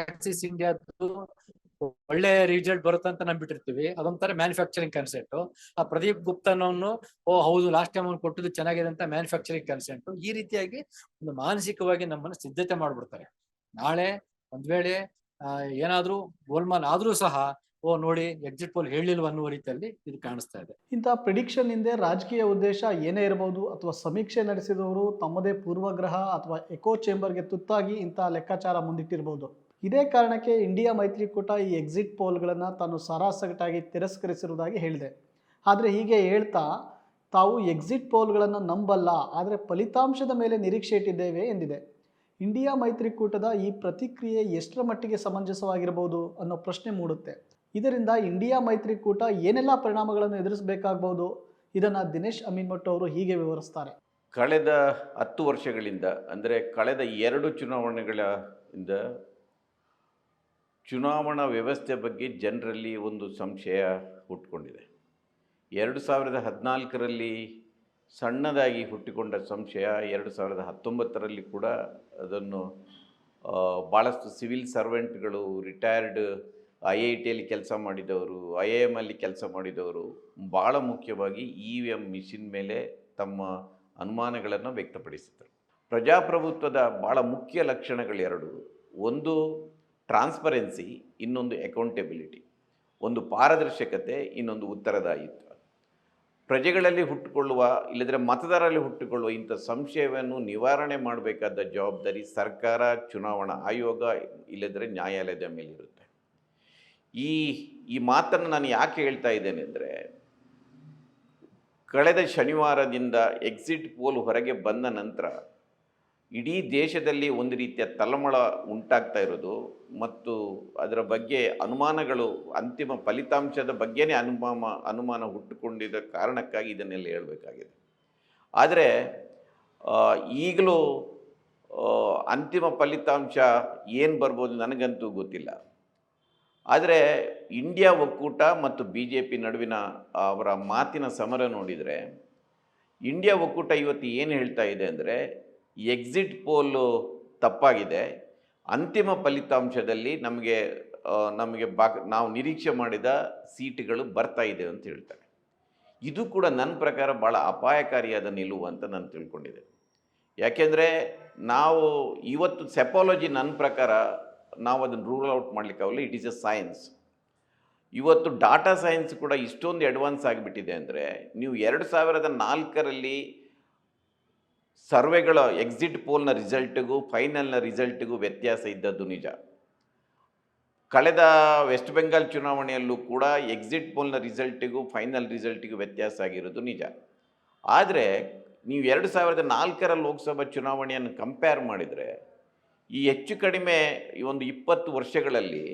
Axis India ಒಳ್ಳೆ ರಿಸಲ್ಟ್ ಬರುತ್ತೆ ಅಂತ ನಂಬಿಟ್ಟಿರ್ತೀವಿ ಅದೊಂಥರ ಮ್ಯಾನುಫ್ಯಾಕ್ಚರಿಂಗ್ ಕನ್ಸೆಂಟ್ ಆ ಪ್ರದೀಪ್ ಗುಪ್ತನವನ್ನು ಓ ಹೌದು ಲಾಸ್ಟ್ ಟೈಮ್ ಅವ್ನು ಕೊಟ್ಟಿದ್ದು ಚೆನ್ನಾಗಿದೆ ಅಂತ ಮ್ಯಾನುಫ್ಯಾಕ್ಚರಿಂಗ್ ಕನ್ಸೆಂಟ್ ಈ ರೀತಿಯಾಗಿ ಒಂದು ಮಾನಸಿಕವಾಗಿ ನಮ್ಮನ್ನು ಸಿದ್ಧತೆ ಮಾಡ್ಬಿಡ್ತಾರೆ. ನಾಳೆ ಒಂದ್ ವೇಳೆ ಆ, ಏನಾದ್ರೂ ಗೋಲ್ಮಾಲ್ ಆದ್ರೂ ಸಹ ಓ, ನೋಡಿ ಎಕ್ಸಿಟ್ ಪೋಲ್ ಹೇಳಿಲ್ವ ಅನ್ನುವ ರೀತಿಯಲ್ಲಿ ಇದು ಕಾಣಿಸ್ತಾ ಇದೆ. ಇಂತಹ ಪ್ರಿಡಿಕ್ಷನ್ ಹಿಂದೆ ರಾಜಕೀಯ ಉದ್ದೇಶ ಏನೇ ಇರಬಹುದು ಅಥವಾ ಸಮೀಕ್ಷೆ ನಡೆಸಿದವರು ತಮ್ಮದೇ ಪೂರ್ವಗ್ರಹ ಅಥವಾ ಎಕೋ ಚೇಂಬರ್ಗೆ ತುತ್ತಾಗಿ ಇಂತಹ ಲೆಕ್ಕಾಚಾರ ಮುಂದಿಟ್ಟಿರಬಹುದು ಇದೇ ಕಾರಣಕ್ಕೆ ಇಂಡಿಯಾ ಮೈತ್ರಿಕೂಟ ಈ ಎಕ್ಸಿಟ್ ಪೋಲ್ಗಳನ್ನು ತಾನು ಸರಾಸಗಟಾಗಿ ತಿರಸ್ಕರಿಸಿರುವುದಾಗಿ ಹೇಳಿದೆ. ಆದರೆ ಹೀಗೆ ಹೇಳ್ತಾ, ತಾವು ಎಕ್ಸಿಟ್ ಪೋಲ್ಗಳನ್ನು ನಂಬಲ್ಲ, ಆದರೆ ಫಲಿತಾಂಶದ ಮೇಲೆ ನಿರೀಕ್ಷೆ ಇಟ್ಟಿದ್ದೇವೆ ಎಂದಿದೆ. ಇಂಡಿಯಾ ಮೈತ್ರಿಕೂಟದ ಈ ಪ್ರತಿಕ್ರಿಯೆ ಎಷ್ಟರ ಮಟ್ಟಿಗೆ ಸಮಂಜಸವಾಗಿರಬಹುದು ಅನ್ನೋ ಪ್ರಶ್ನೆ ಮೂಡುತ್ತೆ. ಇದರಿಂದ ಇಂಡಿಯಾ ಮೈತ್ರಿಕೂಟ ಏನೆಲ್ಲ ಪರಿಣಾಮಗಳನ್ನು ಎದುರಿಸಬೇಕಾಗಬಹುದು? ಇದನ್ನು ದಿನೇಶ್ ಅಮೀನ್ಮಠ್ ಅವರು ಹೀಗೆ ವಿವರಿಸ್ತಾರೆ. ಕಳೆದ ಹತ್ತು ವರ್ಷಗಳಿಂದ, ಅಂದರೆ ಕಳೆದ ಎರಡು ಚುನಾವಣೆಗಳ ಇಂದ ಚುನಾವಣಾ ವ್ಯವಸ್ಥೆ ಬಗ್ಗೆ ಜನರಲ್ಲಿ ಒಂದು ಸಂಶಯ ಹುಟ್ಕೊಂಡಿದೆ. ಎರಡು ಸಾವಿರದ ಹದಿನಾಲ್ಕರಲ್ಲಿ ಸಣ್ಣದಾಗಿ ಹುಟ್ಟಿಕೊಂಡ ಸಂಶಯ, ಎರಡು ಸಾವಿರದ ಹತ್ತೊಂಬತ್ತರಲ್ಲಿ ಕೂಡ ಅದನ್ನು ಭಾಳಷ್ಟು ಸಿವಿಲ್ ಸರ್ವೆಂಟ್ಗಳು, ರಿಟೈರ್ಡ್ ಐ ಐ ಟಿಯಲ್ಲಿ ಕೆಲಸ ಮಾಡಿದವರು, ಐ ಐ ಎಮ್ಮಲ್ಲಿ ಕೆಲಸ ಮಾಡಿದವರು ಭಾಳ ಮುಖ್ಯವಾಗಿ ಇ ವಿ ಎಂ ಮಿಷಿನ್ ಮೇಲೆ ತಮ್ಮ ಅನುಮಾನಗಳನ್ನು ವ್ಯಕ್ತಪಡಿಸಿದರು. ಪ್ರಜಾಪ್ರಭುತ್ವದ ಭಾಳ ಮುಖ್ಯ ಲಕ್ಷಣಗಳೆರಡು. ಒಂದು, ಟ್ರಾನ್ಸ್ಪರೆನ್ಸಿ, ಇನ್ನೊಂದು ಅಕೌಂಟೆಬಿಲಿಟಿ. ಒಂದು ಪಾರದರ್ಶಕತೆ, ಇನ್ನೊಂದು ಉತ್ತರದಾಯಿತ್ವ. ಪ್ರಜೆಗಳಲ್ಲಿ ಹುಟ್ಟುಕೊಳ್ಳುವ ಇಲ್ಲದ್ರೆ ಮತದಾರರಲ್ಲಿ ಹುಟ್ಟುಕೊಳ್ಳುವ ಇಂಥ ಸಂಶಯವನ್ನು ನಿವಾರಣೆ ಮಾಡಬೇಕಾದ ಜವಾಬ್ದಾರಿ ಸರ್ಕಾರ, ಚುನಾವಣಾ ಆಯೋಗ ಇಲ್ಲದ್ರೆ ನ್ಯಾಯಾಲಯದ ಮೇಲಿರುತ್ತೆ. ಈ ಈ ಮಾತನ್ನು ನಾನು ಯಾಕೆ ಹೇಳ್ತಾ ಇದ್ದೇನೆ ಅಂದರೆ, ಕಳೆದ ಶನಿವಾರದಿಂದ ಎಕ್ಸಿಟ್ ಪೋಲ್ ಹೊರಗೆ ಬಂದ ನಂತರ ಇಡೀ ದೇಶದಲ್ಲಿ ಒಂದು ರೀತಿಯ ತಲಮಳ ಉಂಟಾಗ್ತಾ ಇರೋದು ಮತ್ತು ಅದರ ಬಗ್ಗೆ ಅನುಮಾನಗಳು ಅಂತಿಮ ಫಲಿತಾಂಶದ ಬಗ್ಗೆನೇ ಅನುಮಾನ ಅನುಮಾನ ಹುಟ್ಟುಕೊಂಡಿದ್ದ ಕಾರಣಕ್ಕಾಗಿ ಇದನ್ನೆಲ್ಲ ಹೇಳಬೇಕಾಗಿದೆ. ಆದರೆ ಈಗಲೂ ಅಂತಿಮ ಫಲಿತಾಂಶ ಏನು ಬರ್ಬೋದು ನನಗಂತೂ ಗೊತ್ತಿಲ್ಲ. ಆದರೆ ಇಂಡಿಯಾ ಒಕ್ಕೂಟ ಮತ್ತು ಬಿ ಜೆ ಪಿ ನಡುವಿನ ಅವರ ಮಾತಿನ ಸಮರ ನೋಡಿದರೆ, ಇಂಡಿಯಾ ಒಕ್ಕೂಟ ಇವತ್ತು ಏನು ಹೇಳ್ತಾ ಇದೆ ಅಂದರೆ, ಎಕ್ಸಿಟ್ ಪೋಲು ತಪ್ಪಾಗಿದೆ. ಅಂತಿಮ ಫಲಿತಾಂಶದಲ್ಲಿ ನಮಗೆ ನಮಗೆ ಬಾಕ್, ನಾವು ನಿರೀಕ್ಷೆ ಮಾಡಿದ ಸೀಟ್ಗಳು ಬರ್ತಾ ಇದೆ ಅಂತ ಹೇಳ್ತಾರೆ. ಇದು ಕೂಡ ನನ್ನ ಪ್ರಕಾರ ಭಾಳ ಅಪಾಯಕಾರಿಯಾದ ನಿಲುವು ಅಂತ ನಾನು ತಿಳ್ಕೊಂಡಿದ್ದೆ ಯಾಕೆಂದರೆ, ನಾವು ಇವತ್ತು ಸೆಪಾಲಜಿ ನನ್ನ ಪ್ರಕಾರ ನಾವು ಅದನ್ನು ರೂಲ್ ಔಟ್ ಮಾಡಲಿಕ್ಕಾಗಲ್ಲ ಇಟ್ ಈಸ್ ಎ ಸೈನ್ಸ್ ಇವತ್ತು ಡಾಟಾ ಸೈನ್ಸ್ ಕೂಡ ಇಷ್ಟೊಂದು ಅಡ್ವಾನ್ಸ್ ಆಗಿಬಿಟ್ಟಿದೆ ಅಂದರೆ, ನೀವು ಎರಡು ಸಾವಿರದ ನಾಲ್ಕರಲ್ಲಿ ಸರ್ವೆಗಳ ಎಕ್ಸಿಟ್ ಪೋಲ್ನ ರಿಸಲ್ಟಿಗೂ ಫೈನಲ್ನ ರಿಸಲ್ಟಿಗೂ ವ್ಯತ್ಯಾಸ ಇದ್ದದ್ದು ನಿಜ. ಕಳೆದ ವೆಸ್ಟ್ ಬೆಂಗಾಲ್ ಚುನಾವಣೆಯಲ್ಲೂ ಕೂಡ ಎಕ್ಸಿಟ್ ಪೋಲ್ನ ರಿಸಲ್ಟಿಗೂ ಫೈನಲ್ ರಿಸಲ್ಟಿಗೂ ವ್ಯತ್ಯಾಸ ಆಗಿರೋದು ನಿಜ. ಆದರೆ, ನೀವು ಎರಡು ಸಾವಿರದ ನಾಲ್ಕರ ಲೋಕಸಭಾ ಚುನಾವಣೆಯನ್ನು ಕಂಪೇರ್ ಮಾಡಿದರೆ ಈ ಹೆಚ್ಚು ಕಡಿಮೆ ಈ ಒಂದು ಇಪ್ಪತ್ತು ವರ್ಷಗಳಲ್ಲಿ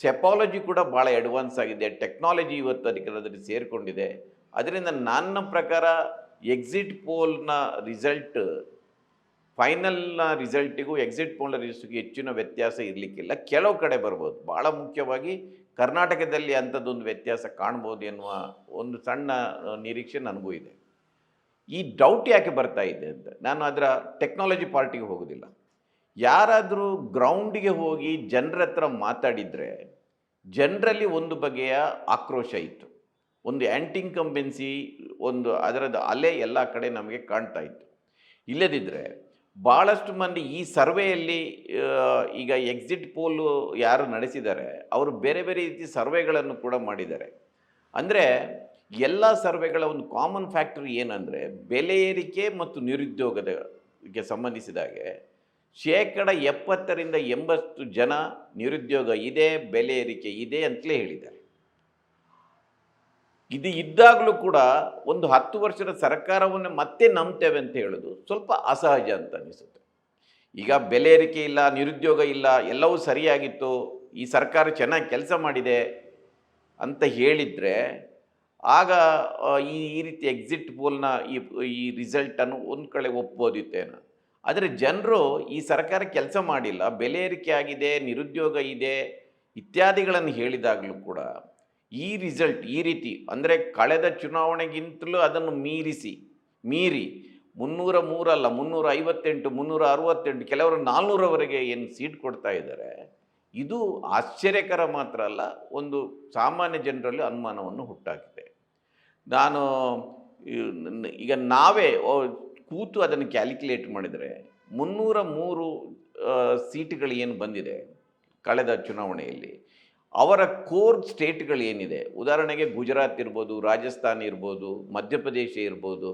ಸೆಪಾಲಜಿ ಕೂಡ ಭಾಳ ಅಡ್ವಾನ್ಸ್ ಆಗಿದೆ. ಟೆಕ್ನಾಲಜಿ ಇವತ್ತು ಅದಕ್ಕೆ ಅದರಲ್ಲಿ ಸೇರಿಕೊಂಡಿದೆ. ಅದರಿಂದ ನನ್ನ ಪ್ರಕಾರ ಎಕ್ಸಿಟ್ ಪೋಲ್ನ ರಿಸಲ್ಟ್, ಫೈನಲ್ನ ರಿಸಲ್ಟಿಗೂ ಎಕ್ಸಿಟ್ ಪೋಲ್ನ ರಿಸಲ್ಟ್ಗೂ ಹೆಚ್ಚಿನ ವ್ಯತ್ಯಾಸ ಇರಲಿಕ್ಕಿಲ್ಲ. ಕೆಲವು ಕಡೆ ಬರ್ಬೋದು. ಭಾಳ ಮುಖ್ಯವಾಗಿ ಕರ್ನಾಟಕದಲ್ಲಿ ಅಂಥದ್ದೊಂದು ವ್ಯತ್ಯಾಸ ಕಾಣ್ಬೋದು ಎನ್ನುವ ಒಂದು ಸಣ್ಣ ನಿರೀಕ್ಷೆ ನನಗೂ ಇದೆ. ಈ ಡೌಟ್ ಯಾಕೆ ಬರ್ತಾ ಇದೆ ಅಂತ? ನಾನು ಅದರ ಟೆಕ್ನಾಲಜಿ ಪಾರ್ಟಿಗೆ ಹೋಗೋದಿಲ್ಲ. ಯಾರಾದರೂ ಗ್ರೌಂಡಿಗೆ ಹೋಗಿ ಜನರ ಹತ್ರ ಮಾತಾಡಿದರೆ ಜನರಲ್ಲಿ ಒಂದು ಬಗೆಯ ಆಕ್ರೋಶ ಇತ್ತು. ಒಂದು ಆ್ಯಂಟಿಂಕಂಬೆನ್ಸಿ ಒಂದು ಅದರದ್ದು ಅಲೆ ಎಲ್ಲ ಕಡೆ ನಮಗೆ ಕಾಣ್ತಾ ಇತ್ತು. ಇಲ್ಲದಿದ್ದರೆ ಭಾಳಷ್ಟು ಮಂದಿ ಈ ಸರ್ವೆಯಲ್ಲಿ ಈಗ ಎಕ್ಸಿಟ್ ಪೋಲು ಯಾರು ನಡೆಸಿದ್ದಾರೆ, ಅವರು ಬೇರೆ ಬೇರೆ ರೀತಿ ಸರ್ವೆಗಳನ್ನು ಕೂಡ ಮಾಡಿದ್ದಾರೆ. ಅಂದರೆ ಎಲ್ಲ ಸರ್ವೆಗಳ ಒಂದು ಕಾಮನ್ ಫ್ಯಾಕ್ಟರ್ ಏನಂದರೆ ಬೆಲೆ ಏರಿಕೆ ಮತ್ತು ನಿರುದ್ಯೋಗದಕ್ಕೆ ಸಂಬಂಧಿಸಿದಾಗೆ ಶೇಕಡ ಎಪ್ಪತ್ತರಿಂದ ಎಂಬತ್ತು ಜನ ನಿರುದ್ಯೋಗ ಇದೆ, ಬೆಲೆ ಏರಿಕೆ ಇದೆ ಅಂತಲೇ ಹೇಳಿದ್ದಾರೆ. ಇದು ಇದ್ದಾಗಲೂ ಕೂಡ ಒಂದು ಹತ್ತು ವರ್ಷದ ಸರ್ಕಾರವನ್ನು ಮತ್ತೆ ನಂಬ್ತೇವೆ ಅಂತ ಹೇಳೋದು ಸ್ವಲ್ಪ ಅಸಹಜ ಅಂತ ಅನಿಸುತ್ತೆ. ಈಗ ಬೆಲೆ ಏರಿಕೆ ಇಲ್ಲ, ನಿರುದ್ಯೋಗ ಇಲ್ಲ, ಎಲ್ಲವೂ ಸರಿಯಾಗಿತ್ತು, ಈ ಸರ್ಕಾರ ಚೆನ್ನಾಗಿ ಕೆಲಸ ಮಾಡಿದೆ ಅಂತ ಹೇಳಿದರೆ ಆಗ ಈ ರೀತಿ ಎಕ್ಸಿಟ್ ಪೋಲ್ನ ಈ ಈ ರಿಸಲ್ಟನ್ನು ಒಂದು ಕಡೆ ಒಪ್ಬೋದಿತ್ತೇನೋ. ಆದರೆ ಜನರು ಈ ಸರ್ಕಾರ ಕೆಲಸ ಮಾಡಿಲ್ಲ, ಬೆಲೆ ಏರಿಕೆ ಆಗಿದೆ, ನಿರುದ್ಯೋಗ ಇದೆ ಇತ್ಯಾದಿಗಳನ್ನು ಹೇಳಿದಾಗಲೂ ಕೂಡ ಈ ರಿಸಲ್ಟ್ ಈ ರೀತಿ ಅಂದರೆ ಕಳೆದ ಚುನಾವಣೆಗಿಂತಲೂ ಅದನ್ನು ಮೀರಿಸಿ, ಮೀರಿ ಮುನ್ನೂರ ಮೂರಲ್ಲ ಮುನ್ನೂರ ಐವತ್ತೆಂಟು, ಮುನ್ನೂರ ಅರವತ್ತೆಂಟು, ಕೆಲವರು ನಾಲ್ನೂರವರೆಗೆ ಏನು ಸೀಟ್ ಕೊಡ್ತಾ ಇದ್ದಾರೆ, ಇದು ಆಶ್ಚರ್ಯಕರ ಮಾತ್ರ ಅಲ್ಲ, ಒಂದು ಸಾಮಾನ್ಯ ಜನರಲ್ಲಿ ಅನುಮಾನವನ್ನು ಹುಟ್ಟಾಕಿದೆ ನಾನು ಈಗ ನಾವೇ ಕೂತು ಅದನ್ನು ಕ್ಯಾಲ್ಕುಲೇಟ್ ಮಾಡಿದರೆ ಮುನ್ನೂರ ಮೂರು ಸೀಟುಗಳು ಏನು ಬಂದಿದೆ ಕಳೆದ ಚುನಾವಣೆಯಲ್ಲಿ. ಅವರ ಕೋರ್ ಸ್ಟೇಟ್ಗಳು ಏನಿದೆ? ಉದಾಹರಣೆಗೆ ಗುಜರಾತ್ ಇರ್ಬೋದು, ರಾಜಸ್ಥಾನ ಇರ್ಬೋದು, ಮಧ್ಯಪ್ರದೇಶ ಇರ್ಬೋದು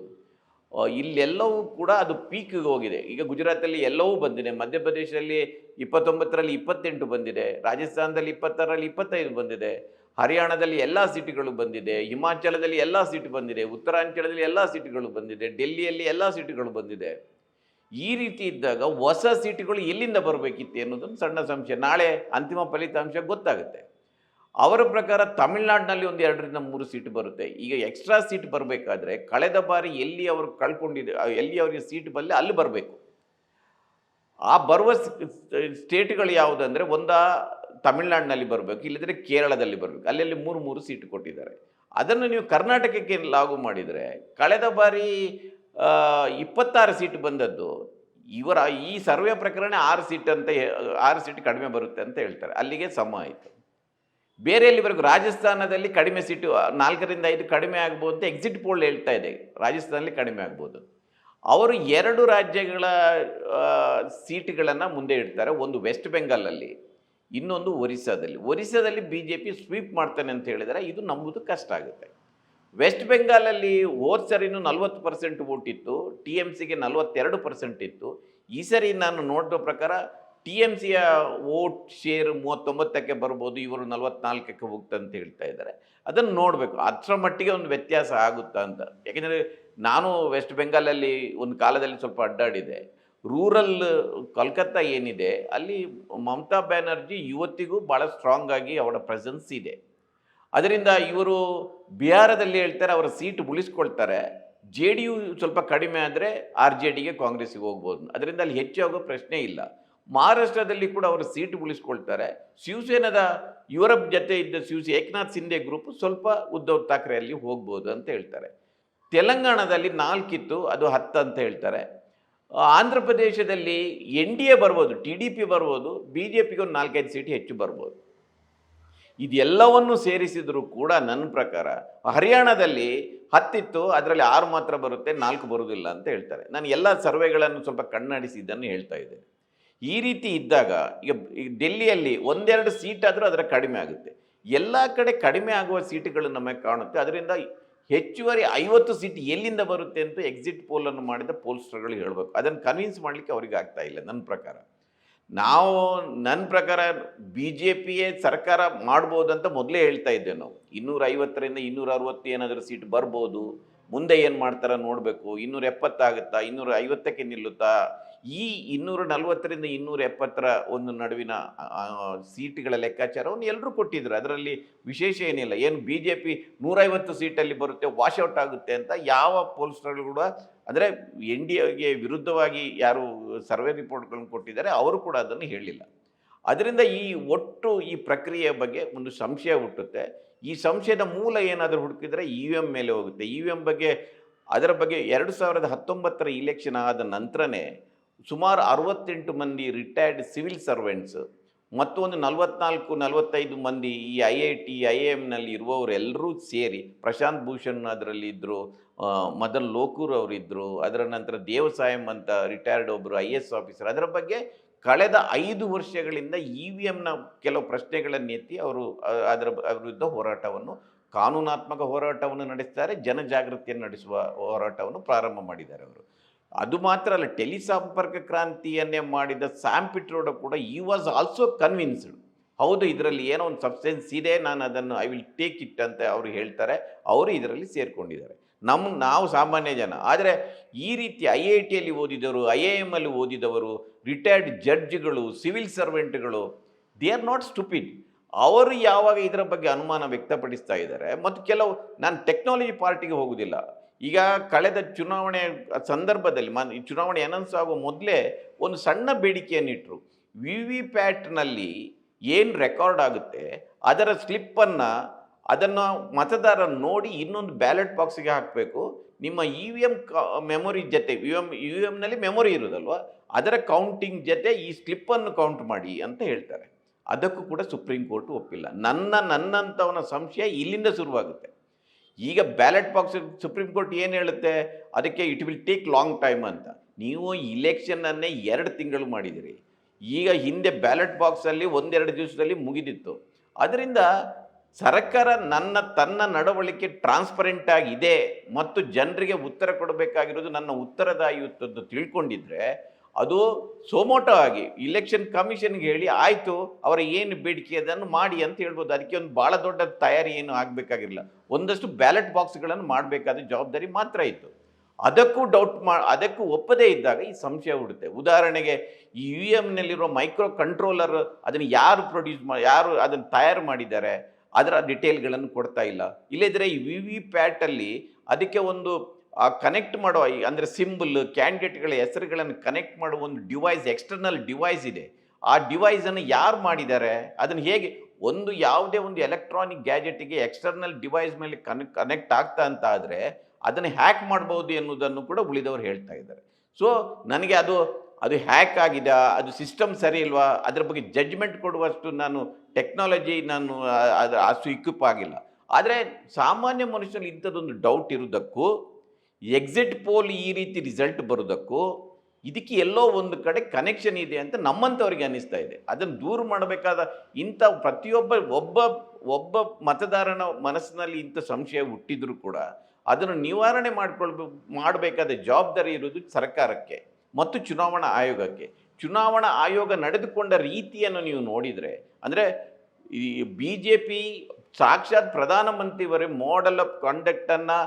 ಇಲ್ಲೆಲ್ಲವೂ ಕೂಡ ಅದು ಪೀಕಿಗೆ ಹೋಗಿದೆ. ಈಗ ಗುಜರಾತಲ್ಲಿ ಎಲ್ಲವೂ ಬಂದಿದೆ. ಮಧ್ಯಪ್ರದೇಶದಲ್ಲಿ ಇಪ್ಪತ್ತೊಂಬತ್ತರಲ್ಲಿ ಇಪ್ಪತ್ತೆಂಟು ಬಂದಿದೆ. ರಾಜಸ್ಥಾನದಲ್ಲಿ ಇಪ್ಪತ್ತಾರರಲ್ಲಿ ಇಪ್ಪತ್ತೈದು ಬಂದಿದೆ. ಹರಿಯಾಣದಲ್ಲಿ ಎಲ್ಲ ಸೀಟುಗಳು ಬಂದಿದೆ, ಹಿಮಾಚಲದಲ್ಲಿ ಎಲ್ಲ ಸೀಟು ಬಂದಿದೆ, ಉತ್ತರಾಂಚಲದಲ್ಲಿ ಎಲ್ಲ ಸೀಟುಗಳು ಬಂದಿದೆ, ಡೆಲ್ಲಿಯಲ್ಲಿ ಎಲ್ಲ ಸೀಟುಗಳು ಬಂದಿದೆ. ಈ ರೀತಿ ಇದ್ದಾಗ ಹೊಸ ಸೀಟುಗಳು ಎಲ್ಲಿಂದ ಬರಬೇಕಿತ್ತು ಅನ್ನೋದೊಂದು ಸಣ್ಣ ಸಂಶಯ. ನಾಳೆ ಅಂತಿಮ ಫಲಿತಾಂಶ ಗೊತ್ತಾಗುತ್ತೆ. ಅವರ ಪ್ರಕಾರ ತಮಿಳ್ನಾಡಿನಲ್ಲಿ ಒಂದು ಎರಡರಿಂದ ಮೂರು ಸೀಟ್ ಬರುತ್ತೆ. ಈಗ ಎಕ್ಸ್ಟ್ರಾ ಸೀಟ್ ಬರಬೇಕಾದ್ರೆ ಕಳೆದ ಬಾರಿ ಎಲ್ಲಿ ಅವರು ಕಳ್ಕೊಂಡಿದೆ ಎಲ್ಲಿ ಅವರಿಗೆ ಸೀಟ್ ಬರಲಿ ಅಲ್ಲಿ ಬರಬೇಕು. ಆ ಬರುವ ಸ್ಟೇಟ್ಗಳು ಯಾವುದಂದರೆ ಒಂದ ತಮಿಳ್ನಾಡಿನಲ್ಲಿ ಬರಬೇಕು ಇಲ್ಲದ್ರೆ ಕೇರಳದಲ್ಲಿ ಬರಬೇಕು. ಅಲ್ಲೆಲ್ಲಿ ಮೂರು ಮೂರು ಸೀಟ್ ಕೊಟ್ಟಿದ್ದಾರೆ. ಅದನ್ನು ನೀವು ಕರ್ನಾಟಕಕ್ಕೆ ಲಾಗು ಮಾಡಿದರೆ, ಕಳೆದ ಬಾರಿ ಇಪ್ಪತ್ತಾರು ಸೀಟ್ ಬಂದದ್ದು, ಇವರ ಈ ಸರ್ವೆ ಪ್ರಕರಣ ಆರು ಸೀಟ್ ಅಂತ ಆರು ಸೀಟ್ ಕಡಿಮೆ ಬರುತ್ತೆ ಅಂತ ಹೇಳ್ತಾರೆ. ಅಲ್ಲಿಗೆ ಸಮ ಆಯಿತು. ಬೇರೆ ಎಲ್ಲಿವರೆಗೂ ರಾಜಸ್ಥಾನದಲ್ಲಿ ಕಡಿಮೆ ಸೀಟು, ನಾಲ್ಕರಿಂದ ಐದು ಕಡಿಮೆ ಆಗ್ಬೋದು ಅಂತ ಎಕ್ಸಿಟ್ ಪೋಲ್ ಹೇಳ್ತಾ ಇದೆ. ರಾಜಸ್ಥಾನದಲ್ಲಿ ಕಡಿಮೆ ಆಗ್ಬೋದು. ಅವರು ಎರಡು ರಾಜ್ಯಗಳ ಸೀಟ್ಗಳನ್ನು ಮುಂದೆ ಇಡ್ತಾರೆ. ಒಂದು ವೆಸ್ಟ್ ಬೆಂಗಾಲಲ್ಲಿ ಇನ್ನೊಂದು ಒರಿಸ್ಸಾದಲ್ಲಿ. ಒರಿಸ್ಸಾದಲ್ಲಿ ಬಿ ಜೆ ಪಿ ಸ್ವೀಪ್ ಮಾಡ್ತಾನೆ ಅಂತ ಹೇಳಿದರೆ ಇದು ನಂಬುದು ಕಷ್ಟ ಆಗುತ್ತೆ. ವೆಸ್ಟ್ ಬೆಂಗಾಲಲ್ಲಿ ಹೋದ ಸರಿನೂ ನಲ್ವತ್ತು ಪರ್ಸೆಂಟ್ ವೋಟ್ ಇತ್ತು, ಟಿ ಎಂ ಸಿಗೆ ನಲ್ವತ್ತೆರಡು ಪರ್ಸೆಂಟ್ ಇತ್ತು. ಈ ಸರಿ ನಾನು ನೋಡಿದ ಪ್ರಕಾರ ಟಿ ಎಂ ಸಿಯ ವೋಟ್ ಶೇರ್ ಮೂವತ್ತೊಂಬತ್ತಕ್ಕೆ ಬರ್ಬೋದು, ಇವರು ನಲ್ವತ್ನಾಲ್ಕಕ್ಕೆ ಹೋಗ್ತಂತ ಹೇಳ್ತಾ ಇದ್ದಾರೆ. ಅದನ್ನು ನೋಡಬೇಕು. ಅದರ ಮಟ್ಟಿಗೆ ಒಂದು ವ್ಯತ್ಯಾಸ ಆಗುತ್ತಾ ಅಂತ. ಯಾಕೆಂದರೆ ನಾನು ವೆಸ್ಟ್ ಬೆಂಗಾಲಲ್ಲಿ ಒಂದು ಕಾಲದಲ್ಲಿ ಸ್ವಲ್ಪ ಅಡ್ಡಾಡಿದೆ. ರೂರಲ್ ಕಲ್ಕತ್ತಾ ಏನಿದೆ, ಅಲ್ಲಿ ಮಮತಾ ಬ್ಯಾನರ್ಜಿ ಇವತ್ತಿಗೂ ಭಾಳ ಸ್ಟ್ರಾಂಗ್ ಆಗಿ ಅವರ ಪ್ರೆಸೆನ್ಸ್ ಇದೆ. ಅದರಿಂದ ಇವರು ಬಿಹಾರದಲ್ಲಿ ಹೇಳ್ತಾರೆ, ಅವರ ಸೀಟ್ ಉಳಿಸ್ಕೊಳ್ತಾರೆ. ಜೆ ಡಿ ಯು ಸ್ವಲ್ಪ ಕಡಿಮೆ ಆದರೆ ಆರ್ ಜೆ ಡಿಗೆ ಕಾಂಗ್ರೆಸ್ಸಿಗೆ ಹೋಗ್ಬೋದು. ಅದರಿಂದ ಅಲ್ಲಿ ಹೆಚ್ಚಾಗೋ ಪ್ರಶ್ನೆ ಇಲ್ಲ. ಮಹಾರಾಷ್ಟ್ರದಲ್ಲಿ ಕೂಡ ಅವರು ಸೀಟ್ ಉಳಿಸ್ಕೊಳ್ತಾರೆ. ಶಿವಸೇನದ ಯುರೋಪ್ ಜೊತೆ ಇದ್ದ ಶಿವಸೇ, ಏಕನಾಥ್ ಸಿಂಧೆ ಗ್ರೂಪ್ ಸ್ವಲ್ಪ ಉದ್ಧವ್ ಠಾಕ್ರೆ ಅಲ್ಲಿ ಹೋಗ್ಬೋದು ಅಂತ ಹೇಳ್ತಾರೆ. ತೆಲಂಗಾಣದಲ್ಲಿ ನಾಲ್ಕಿತ್ತು, ಅದು ಹತ್ತು ಅಂತ ಹೇಳ್ತಾರೆ. ಆಂಧ್ರ ಪ್ರದೇಶದಲ್ಲಿ ಎನ್ ಡಿ ಎ ಬರ್ಬೋದು, ಟಿ ಡಿ ಪಿ ಬರ್ಬೋದು, ಬಿ ಜೆ ಪಿಗೆ ಒಂದು ನಾಲ್ಕೈದು ಸೀಟ್ ಹೆಚ್ಚು ಬರ್ಬೋದು. ಇದೆಲ್ಲವನ್ನು ಸೇರಿಸಿದರೂ ಕೂಡ ನನ್ನ ಪ್ರಕಾರ ಹರಿಯಾಣದಲ್ಲಿ ಹತ್ತಿತ್ತು, ಅದರಲ್ಲಿ ಆರು ಮಾತ್ರ ಬರುತ್ತೆ, ನಾಲ್ಕು ಬರುವುದಿಲ್ಲ ಅಂತ ಹೇಳ್ತಾರೆ. ನಾನು ಎಲ್ಲ ಸರ್ವೆಗಳನ್ನು ಸ್ವಲ್ಪ ಕಣ್ಣಾಡಿಸಿದ್ದನ್ನು ಹೇಳ್ತಾ ಇದ್ದೇನೆ. ಈ ರೀತಿ ಇದ್ದಾಗ, ಈಗ ಡೆಲ್ಲಿಯಲ್ಲಿ ಒಂದೆರಡು ಸೀಟ್ ಆದರೂ ಅದರ ಕಡಿಮೆ ಆಗುತ್ತೆ. ಎಲ್ಲ ಕಡೆ ಕಡಿಮೆ ಆಗುವ ಸೀಟುಗಳು ನಮಗೆ ಕಾಣುತ್ತೆ. ಅದರಿಂದ ಹೆಚ್ಚುವರಿ ಐವತ್ತು ಸೀಟ್ ಎಲ್ಲಿಂದ ಬರುತ್ತೆ ಅಂತ ಎಕ್ಸಿಟ್ ಪೋಲನ್ನು ಮಾಡಿದ ಪೋಲ್ಸ್ಟರ್ಗಳು ಹೇಳಬೇಕು. ಅದನ್ನು ಕನ್ವಿನ್ಸ್ ಮಾಡಲಿಕ್ಕೆ ಅವರಿಗೆ ಆಗ್ತಾ ಇಲ್ಲ ನನ್ನ ಪ್ರಕಾರ. ನಾವು ನನ್ನ ಪ್ರಕಾರ ಬಿ ಜೆ ಪಿಯೇ ಸರ್ಕಾರ ಮಾಡ್ಬೋದಂತ ಮೊದಲೇ ಹೇಳ್ತಾ ಇದ್ದೇವೆ ನಾವು. ಇನ್ನೂರ ಐವತ್ತರಿಂದ ಇನ್ನೂರ ಅರವತ್ತು ಏನಾದರೂ ಸೀಟ್ ಬರ್ಬೋದು. ಮುಂದೆ ಏನು ಮಾಡ್ತಾರೆ ನೋಡಬೇಕು. ಇನ್ನೂರ ಎಪ್ಪತ್ತಾಗುತ್ತಾ ಇನ್ನೂರ ಐವತ್ತಕ್ಕೆ ನಿಲ್ಲುತ್ತಾ? ಈ ಇನ್ನೂರ ನಲವತ್ತರಿಂದ ಇನ್ನೂರ ಎಪ್ಪತ್ತರ ಒಂದು ನಡುವಿನ ಸೀಟ್ಗಳ ಲೆಕ್ಕಾಚಾರವನ್ನು ಎಲ್ಲರೂ ಕೊಟ್ಟಿದ್ರು. ಅದರಲ್ಲಿ ವಿಶೇಷ ಏನಿಲ್ಲ. ಏನು ಬಿ ಜೆ ಪಿ ನೂರೈವತ್ತು ಸೀಟಲ್ಲಿ ಬರುತ್ತೆ ವಾಶೌಟ್ ಆಗುತ್ತೆ ಅಂತ ಯಾವ ಪೋಲ್ಸ್ಟರ್ಗಳು ಕೂಡ, ಅಂದರೆ ಎನ್ ಡಿ ಎಗೆ ವಿರುದ್ಧವಾಗಿ ಯಾರು ಸರ್ವೆ ರಿಪೋರ್ಟ್ಗಳನ್ನು ಕೊಟ್ಟಿದ್ದಾರೆ, ಅವರು ಕೂಡ ಅದನ್ನು ಹೇಳಿಲ್ಲ. ಅದರಿಂದ ಈ ಒಟ್ಟು ಈ ಪ್ರಕ್ರಿಯೆಯ ಬಗ್ಗೆ ಒಂದು ಸಂಶಯ ಹುಟ್ಟುತ್ತೆ. ಈ ಸಂಶಯದ ಮೂಲ ಏನಾದರೂ ಹುಡುಕಿದರೆ ಇ ವಿ ಎಂ ಮೇಲೆ ಹೋಗುತ್ತೆ. ಇ ವಿ ಎಂ ಬಗ್ಗೆ, ಅದರ ಬಗ್ಗೆ ಎರಡು ಸಾವಿರದ ಹತ್ತೊಂಬತ್ತರ ಇಲೆಕ್ಷನ್ ಆದ ನಂತರನೇ ಸುಮಾರು ಅರವತ್ತೆಂಟು ಮಂದಿ ರಿಟೈರ್ಡ್ ಸಿವಿಲ್ ಸರ್ವೆಂಟ್ಸ್ ಮತ್ತು ಒಂದು ನಲವತ್ನಾಲ್ಕು, ನಲವತ್ತೈದು ಮಂದಿ ಈ I I T I A ಎಮ್ನಲ್ಲಿ ಇರುವವರೆಲ್ಲರೂ ಸೇರಿ, ಪ್ರಶಾಂತ್ ಭೂಷಣ್ ಅದರಲ್ಲಿ ಇದ್ದರು ಮದನ್ ಲೋಕೂರ್ ಅವರಿದ್ದರು ಅದರ ನಂತರ ದೇವಸಾಯಂ ಅಂತ ರಿಟೈರ್ಡ್ ಒಬ್ಬರು ಐ ಎಸ್ ಆಫೀಸರ್ ಅದರ ಬಗ್ಗೆ ಕಳೆದ ಐದು ವರ್ಷಗಳಿಂದ ಇ ವಿ ಎಮ್ನ ಕೆಲವು ಪ್ರಶ್ನೆಗಳನ್ನು ಎತ್ತಿ ಅವರು ಅದರ ವಿರುದ್ಧ ಹೋರಾಟವನ್ನು, ಕಾನೂನಾತ್ಮಕ ಹೋರಾಟವನ್ನು ನಡೆಸ್ತಾರೆ, ಜನಜಾಗೃತಿಯನ್ನು ನಡೆಸುವ ಹೋರಾಟವನ್ನು ಪ್ರಾರಂಭ ಮಾಡಿದ್ದಾರೆ ಅವರು. ಅದು ಮಾತ್ರ ಅಲ್ಲ, ಟೆಲಿಸಂಪರ್ಕ ಕ್ರಾಂತಿಯನ್ನೇ ಮಾಡಿದ ಸ್ಯಾಮ್ ಪಿಟ್ರೋಡ ಕೂಡ ಈ ವಾಸ್ ಆಲ್ಸೋ ಕನ್ವಿನ್ಸ್ಡ್ ಹೌದು, ಇದರಲ್ಲಿ ಏನೋ ಒಂದು ಸಬ್ಸ್ಟೆನ್ಸ್ ಇದೆ, ನಾನು ಅದನ್ನು ಐ ವಿಲ್ ಟೇಕ್ ಇಟ್ ಅಂತ ಅವರು ಹೇಳ್ತಾರೆ, ಅವರು ಇದರಲ್ಲಿ ಸೇರಿಕೊಂಡಿದ್ದಾರೆ. ನಮ್ಮ ನಾವು ಸಾಮಾನ್ಯ ಜನ. ಆದರೆ, ಈ ರೀತಿ ಐ ಐ ಟಿಯಲ್ಲಿ ಓದಿದವರು, ಐ ಐ ಎಂ ಅಲ್ಲಿ ಓದಿದವರು ರಿಟೈರ್ಡ್ ಜಡ್ಜ್ಗಳು ಸಿವಿಲ್ ಸರ್ವೆಂಟ್ಗಳು ದೇ ಆರ್ ನಾಟ್ ಸ್ಟುಪಿಡ್ ಅವರು ಯಾವಾಗ ಇದರ ಬಗ್ಗೆ ಅನುಮಾನ ವ್ಯಕ್ತಪಡಿಸ್ತಾ ಇದ್ದಾರೆ, ಮತ್ತು ಕೆಲವು, ನಾನು ಟೆಕ್ನಾಲಜಿ ಪಾರ್ಟಿಗೆ ಹೋಗುವುದಿಲ್ಲ ಈಗ ಕಳೆದ ಚುನಾವಣೆ ಸಂದರ್ಭದಲ್ಲಿ ಮನ್ ಚುನಾವಣೆ ಅನೌನ್ಸ್ ಆಗುವ ಮೊದಲೇ ಒಂದು ಸಣ್ಣ ಬೇಡಿಕೆಯನ್ನಿಟ್ಟರು ವಿ ವಿ ಪ್ಯಾಟ್ನಲ್ಲಿ ಏನು ರೆಕಾರ್ಡ್ ಆಗುತ್ತೆ, ಅದರ ಸ್ಲಿಪ್ಪನ್ನು ಅದನ್ನು ಮತದಾರ ನೋಡಿ ಇನ್ನೊಂದು ಬ್ಯಾಲೆಟ್ ಬಾಕ್ಸಿಗೆ ಹಾಕಬೇಕು. ನಿಮ್ಮ ಇ ವಿ ಎಂ ಮೆಮೊರಿ ಜೊತೆ ವಿ ಎಂ ಯು ಎಮ್ನಲ್ಲಿ ಮೆಮೊರಿ ಇರೋದಲ್ವ, ಅದರ ಕೌಂಟಿಂಗ್ ಜೊತೆ ಈ ಸ್ಲಿಪ್ಪನ್ನು ಕೌಂಟ್ ಮಾಡಿ ಅಂತ ಹೇಳ್ತಾರೆ. ಅದಕ್ಕೂ ಕೂಡ ಸುಪ್ರೀಂ ಕೋರ್ಟ್ ಒಪ್ಪಿಲ್ಲ. ನನ್ನ, ನನ್ನಂಥವನ ಸಂಶಯ ಇಲ್ಲಿಂದ ಶುರುವಾಗುತ್ತೆ. ಈಗ ಬ್ಯಾಲೆಟ್ ಬಾಕ್ಸ್ ಸುಪ್ರೀಂ ಕೋರ್ಟ್ ಏನು ಹೇಳುತ್ತೆ? ಅದಕ್ಕೆ it will take long time ಅಂತ. ನೀವು ಇಲೆಕ್ಷನನ್ನೇ ಎರಡು ತಿಂಗಳು ಮಾಡಿದಿರಿ. ಈಗ ಹಿಂದೆ ಬ್ಯಾಲೆಟ್ ಬಾಕ್ಸಲ್ಲಿ ಒಂದೆರಡು ದಿವಸದಲ್ಲಿ ಮುಗಿದಿತ್ತು. ಅದರಿಂದ ಸರ್ಕಾರ ನನ್ನ, ತನ್ನ ನಡವಳಿಕೆ ಟ್ರಾನ್ಸ್ಪರೆಂಟ್ ಆಗಿದೆ ಮತ್ತು ಜನರಿಗೆ ಉತ್ತರ ಕೊಡಬೇಕಾಗಿರೋದು ನನ್ನ ಉತ್ತರದಾಯಿತ್ವದ್ದು ತಿಳ್ಕೊಂಡಿದ್ರೆ ಅದು ಸೋಮೋಟವಾಗಿ ಇಲೆಕ್ಷನ್ ಕಮಿಷನ್ಗೆ ಹೇಳಿ, ಆಯಿತು, ಅವರ ಏನು ಬೇಡಿಕೆ, ಅದನ್ನು ಮಾಡಿ ಅಂತ ಹೇಳ್ಬೋದು. ಅದಕ್ಕೆ ಒಂದು ಭಾಳ ದೊಡ್ಡ ತಯಾರಿ ಏನು ಆಗಬೇಕಾಗಿರಲಿಲ್ಲ. ಒಂದಷ್ಟು ಬ್ಯಾಲೆಟ್ ಬಾಕ್ಸ್ಗಳನ್ನು ಮಾಡಬೇಕಾದ ಜವಾಬ್ದಾರಿ ಮಾತ್ರ ಇತ್ತು. ಅದಕ್ಕೂ ಡೌಟ್ ಮಾ, ಅದಕ್ಕೂ ಒಪ್ಪದೇ ಇದ್ದಾಗ ಈ ಸಂಶಯ ಹುಡುತ್ತೆ ಉದಾಹರಣೆಗೆ ಈ ಯು ಎಮ್ನಲ್ಲಿರೋ ಮೈಕ್ರೋ ಕಂಟ್ರೋಲರ್ ಅದನ್ನು ಯಾರು ಪ್ರೊಡ್ಯೂಸ್ ಮಾ, ಯಾರು ಅದನ್ನು ತಯಾರು ಮಾಡಿದ್ದಾರೆ, ಅದರ ಡಿಟೇಲ್ಗಳನ್ನು ಕೊಡ್ತಾ ಇಲ್ಲ. ಇಲ್ಲದಿದ್ದರೆ ಈ ವಿ ವಿ ಪ್ಯಾಟಲ್ಲಿ ಅದಕ್ಕೆ ಒಂದು ಕನೆಕ್ಟ್ ಮಾಡೋ ಅಂದರೆ ಸಿಂಬಲ್ ಕ್ಯಾಂಡಿಡೇಟ್ಗಳ ಹೆಸರುಗಳನ್ನು ಕನೆಕ್ಟ್ ಮಾಡುವ ಒಂದು ಡಿವೈಸ್ ಎಕ್ಸ್ಟರ್ನಲ್ ಡಿವೈಸ್ ಇದೆ. ಆ ಡಿವೈಸನ್ನು ಯಾರು ಮಾಡಿದ್ದಾರೆ? ಅದನ್ನು ಹೇಗೆ? ಒಂದು ಯಾವುದೇ ಒಂದು ಎಲೆಕ್ಟ್ರಾನಿಕ್ ಗ್ಯಾಜೆಟಿಗೆ ಎಕ್ಸ್ಟರ್ನಲ್ ಡಿವೈಸ್ ಮೇಲೆ ಕನ್ ಕನೆಕ್ಟ್ ಆಗ್ತಾ ಅಂತ ಆದರೆ ಅದನ್ನು ಹ್ಯಾಕ್ ಮಾಡ್ಬೋದು ಎನ್ನುವುದನ್ನು ಕೂಡ ಉಳಿದವರು ಹೇಳ್ತಾ ಇದ್ದಾರೆ. ಸೊ ನನಗೆ ಅದು ಅದು ಹ್ಯಾಕ್ ಆಗಿದೆ, ಅದು ಸಿಸ್ಟಮ್ ಸರಿ ಇಲ್ವಾ? ಅದರ ಬಗ್ಗೆ ಜಡ್ಜ್ಮೆಂಟ್ ಕೊಡುವಷ್ಟು ನಾನು ಟೆಕ್ನಾಲಜಿ ನಾನು ಆ- ಅದು ಅಷ್ಟು ಇಕ್ವಿಪ್ ಆಗಿಲ್ಲ. ಆದರೆ ಸಾಮಾನ್ಯ ಮನುಷ್ಯನಲ್ಲಿ ಇಂಥದ್ದೊಂದು ಡೌಟ್ ಇರುವುದಕ್ಕೂ ಎಕ್ಸಿಟ್ ಪೋಲ್ ಈ ರೀತಿ ರಿಸಲ್ಟ್ ಬರೋದಕ್ಕೂ ಇದಕ್ಕೆ ಎಲ್ಲೋ ಒಂದು ಕಡೆ ಕನೆಕ್ಷನ್ ಇದೆ ಅಂತ ನಮ್ಮಂಥವ್ರಿಗೆ ಅನ್ನಿಸ್ತಾ ಇದೆ. ಅದನ್ನು ದೂರ ಮಾಡಬೇಕಾದ ಇಂಥ ಪ್ರತಿಯೊಬ್ಬ, ಒಬ್ಬ ಒಬ್ಬ ಮತದಾರನ ಮನಸ್ಸಿನಲ್ಲಿ ಇಂಥ ಸಂಶಯ ಹುಟ್ಟಿದರೂ ಕೂಡ ಅದನ್ನು ನಿವಾರಣೆ ಮಾಡಿಕೊಳ್ಬೇ, ಮಾಡಬೇಕಾದ ಜವಾಬ್ದಾರಿ ಇರೋದು ಸರ್ಕಾರಕ್ಕೆ ಮತ್ತು ಚುನಾವಣಾ ಆಯೋಗಕ್ಕೆ. ಚುನಾವಣಾ ಆಯೋಗ ನಡೆದುಕೊಂಡ ರೀತಿಯನ್ನು ನೀವು ನೋಡಿದರೆ, ಅಂದರೆ ಈ ಬಿ ಜೆ ಪಿ ಸಾಕ್ಷಾತ್ ಪ್ರಧಾನಮಂತ್ರಿಯವರೇ ಮಾಡೆಲ್ ಆಫ್ ಕಂಡಕ್ಟನ್ನು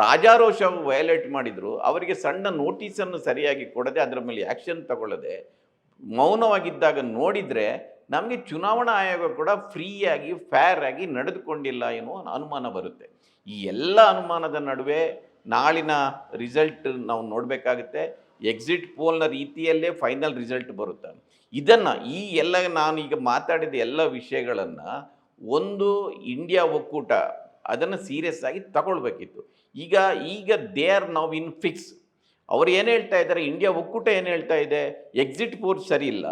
ರಾಜಾರೋಷ ವಯಲೇಟ್ ಮಾಡಿದರು, ಅವರಿಗೆ ಸಣ್ಣ ನೋಟಿಸನ್ನು ಸರಿಯಾಗಿ ಕೊಡದೆ ಅದರ ಮೇಲೆ ಆ್ಯಕ್ಷನ್ ತಗೊಳ್ಳದೆ ಮೌನವಾಗಿದ್ದಾಗ ನೋಡಿದರೆ ನಮಗೆ ಚುನಾವಣಾ ಆಯೋಗ ಕೂಡ ಫ್ರೀಯಾಗಿ ಫೇರ್ ಆಗಿ ನಡೆದುಕೊಂಡಿಲ್ಲ ಎನ್ನುವ ಅನುಮಾನ ಬರುತ್ತೆ. ಈ ಎಲ್ಲ ಅನುಮಾನದ ನಡುವೆ ನಾಳಿನ ರಿಸಲ್ಟ್ ನಾವು ನೋಡಬೇಕಾಗುತ್ತೆ. ಎಕ್ಸಿಟ್ ಪೋಲ್ನ ರೀತಿಯಲ್ಲೇ ಫೈನಲ್ ರಿಸಲ್ಟ್ ಬರುತ್ತೆ. ಇದನ್ನು ಈ ಎಲ್ಲ ನಾನು ಈಗ ಮಾತಾಡಿದ ಎಲ್ಲ ವಿಷಯಗಳನ್ನು ಒಂದು ಇಂಡಿಯಾ ಒಕ್ಕೂಟ ಅದನ್ನು ಸೀರಿಯಸ್ ಆಗಿ ತಗೊಳ್ಬೇಕಿತ್ತು. ಈಗ ಈಗ ದೇ ಆರ್ ನಾವು ಇನ್ ಫಿಕ್ಸ್ ಅವ್ರು ಏನು ಹೇಳ್ತಾ ಇದ್ದಾರೆ? ಇಂಡಿಯಾ ಒಕ್ಕೂಟ ಏನು ಹೇಳ್ತಾ ಇದೆ? ಎಕ್ಸಿಟ್ ಪೋಲ್ ಸರಿ ಇಲ್ಲ.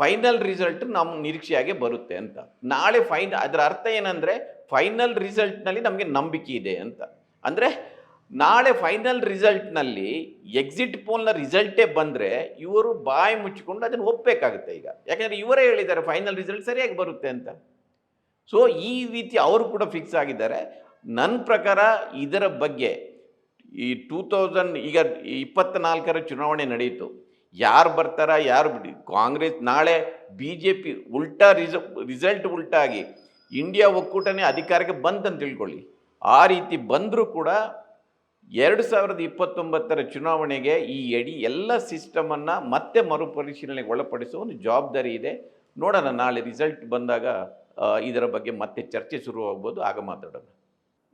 ಫೈನಲ್ ರಿಸಲ್ಟ್ ನಮ್ಮ ನಿರೀಕ್ಷೆಯಾಗೆ ಬರುತ್ತೆ ಅಂತ. ನಾಳೆ ಫೈನ್ ಅದರ ಅರ್ಥ ಏನಂದರೆ ಫೈನಲ್ ರಿಸಲ್ಟ್ನಲ್ಲಿ ನಮಗೆ ನಂಬಿಕೆ ಇದೆ ಅಂತ. ಅಂದರೆ ನಾಳೆ ಫೈನಲ್ ರಿಸಲ್ಟ್ನಲ್ಲಿ ಎಕ್ಸಿಟ್ ಪೋಲ್ನ ರಿಸಲ್ಟೇ ಬಂದರೆ ಇವರು ಬಾಯಿ ಮುಚ್ಚಿಕೊಂಡು ಅದನ್ನು ಒಪ್ಪಬೇಕಾಗುತ್ತೆ ಈಗ. ಯಾಕೆಂದರೆ ಇವರೇ ಹೇಳಿದ್ದಾರೆ ಫೈನಲ್ ರಿಸಲ್ಟ್ ಸರಿಯಾಗಿ ಬರುತ್ತೆ ಅಂತ. ಸೊ ಈ ರೀತಿ ಅವರು ಕೂಡ ಫಿಕ್ಸ್ ಆಗಿದ್ದಾರೆ. ನನ್ನ ಪ್ರಕಾರ ಇದರ ಬಗ್ಗೆ ಈ ಟೂ ತೌಸಂಡ್ ಈಗ ಇಪ್ಪತ್ತ್ನಾಲ್ಕರ ಚುನಾವಣೆ ನಡೆಯಿತು. ಯಾರು ಬರ್ತಾರ, ಯಾರು ಬಿಡಿ ಕಾಂಗ್ರೆಸ್ ನಾಳೆ ಬಿ ಜೆ ಪಿ ಉಲ್ಟಾ ರಿಸ, ರಿಸಲ್ಟ್ ಉಲ್ಟಾಗಿ ಇಂಡಿಯಾ ಒಕ್ಕೂಟನೇ ಅಧಿಕಾರಕ್ಕೆ ಬಂತಂತ ತಿಳ್ಕೊಳ್ಳಿ. ಆ ರೀತಿ ಬಂದರೂ ಕೂಡ ಎರಡು ಸಾವಿರದ ಇಪ್ಪತ್ತೊಂಬತ್ತರ ಚುನಾವಣೆಗೆ ಈ ಎಡಿ ಎಲ್ಲ ಸಿಸ್ಟಮನ್ನು ಮತ್ತೆ ಮರುಪರಿಶೀಲನೆಗೆ ಒಳಪಡಿಸುವ ಒಂದು ಜವಾಬ್ದಾರಿ ಇದೆ. ನೋಡೋಣ, ನಾಳೆ ರಿಸಲ್ಟ್ ಬಂದಾಗ ಇದರ ಬಗ್ಗೆ ಮತ್ತೆ ಚರ್ಚೆ ಶುರುವಾಗ್ಬೋದು. ಆಗ ಮಾತಾಡೋಣ.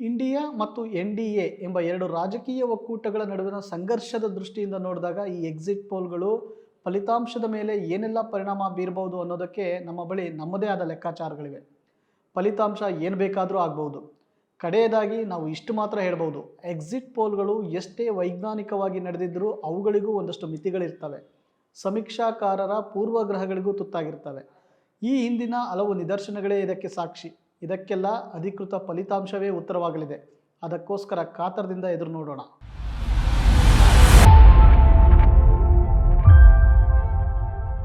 ಇಂಡಿಯಾ ಮತ್ತು ಎನ್ ಡಿ ಎ ಎಂಬ ಎರಡು ರಾಜಕೀಯ ಒಕ್ಕೂಟಗಳ ನಡುವಿನ ಸಂಘರ್ಷದ ದೃಷ್ಟಿಯಿಂದ ನೋಡಿದಾಗ ಈ ಎಕ್ಸಿಟ್ ಪೋಲ್ಗಳು ಫಲಿತಾಂಶದ ಮೇಲೆ ಏನೆಲ್ಲ ಪರಿಣಾಮ ಬೀರಬಹುದು ಅನ್ನೋದಕ್ಕೆ ನಮ್ಮ ಬಳಿ ನಮ್ಮದೇ ಆದ ಲೆಕ್ಕಾಚಾರಗಳಿವೆ. ಫಲಿತಾಂಶ ಏನು ಬೇಕಾದರೂ ಆಗ್ಬೋದು. ಕಡೆಯದಾಗಿ ನಾವು ಇಷ್ಟು ಮಾತ್ರ ಹೇಳ್ಬೋದು. ಎಕ್ಸಿಟ್ ಪೋಲ್ಗಳು ಎಷ್ಟೇ ವೈಜ್ಞಾನಿಕವಾಗಿ ನಡೆದಿದ್ದರೂ ಅವುಗಳಿಗೂ ಒಂದಷ್ಟು ಮಿತಿಗಳಿರ್ತವೆ. ಸಮೀಕ್ಷಾಕಾರರ ಪೂರ್ವಗ್ರಹಗಳಿಗೂ ತುತ್ತಾಗಿರ್ತವೆ. ಈ ಹಿಂದಿನ ಹಲವು ನಿದರ್ಶನಗಳೇ ಇದಕ್ಕೆ ಸಾಕ್ಷಿ. ಇದಕ್ಕೆಲ್ಲ ಅಧಿಕೃತ ಫಲಿತಾಂಶವೇ ಉತ್ತರವಾಗಲಿದೆ. ಅದಕ್ಕೋಸ್ಕರ ಕಾತರದಿಂದ ಎದುರು ನೋಡೋಣ.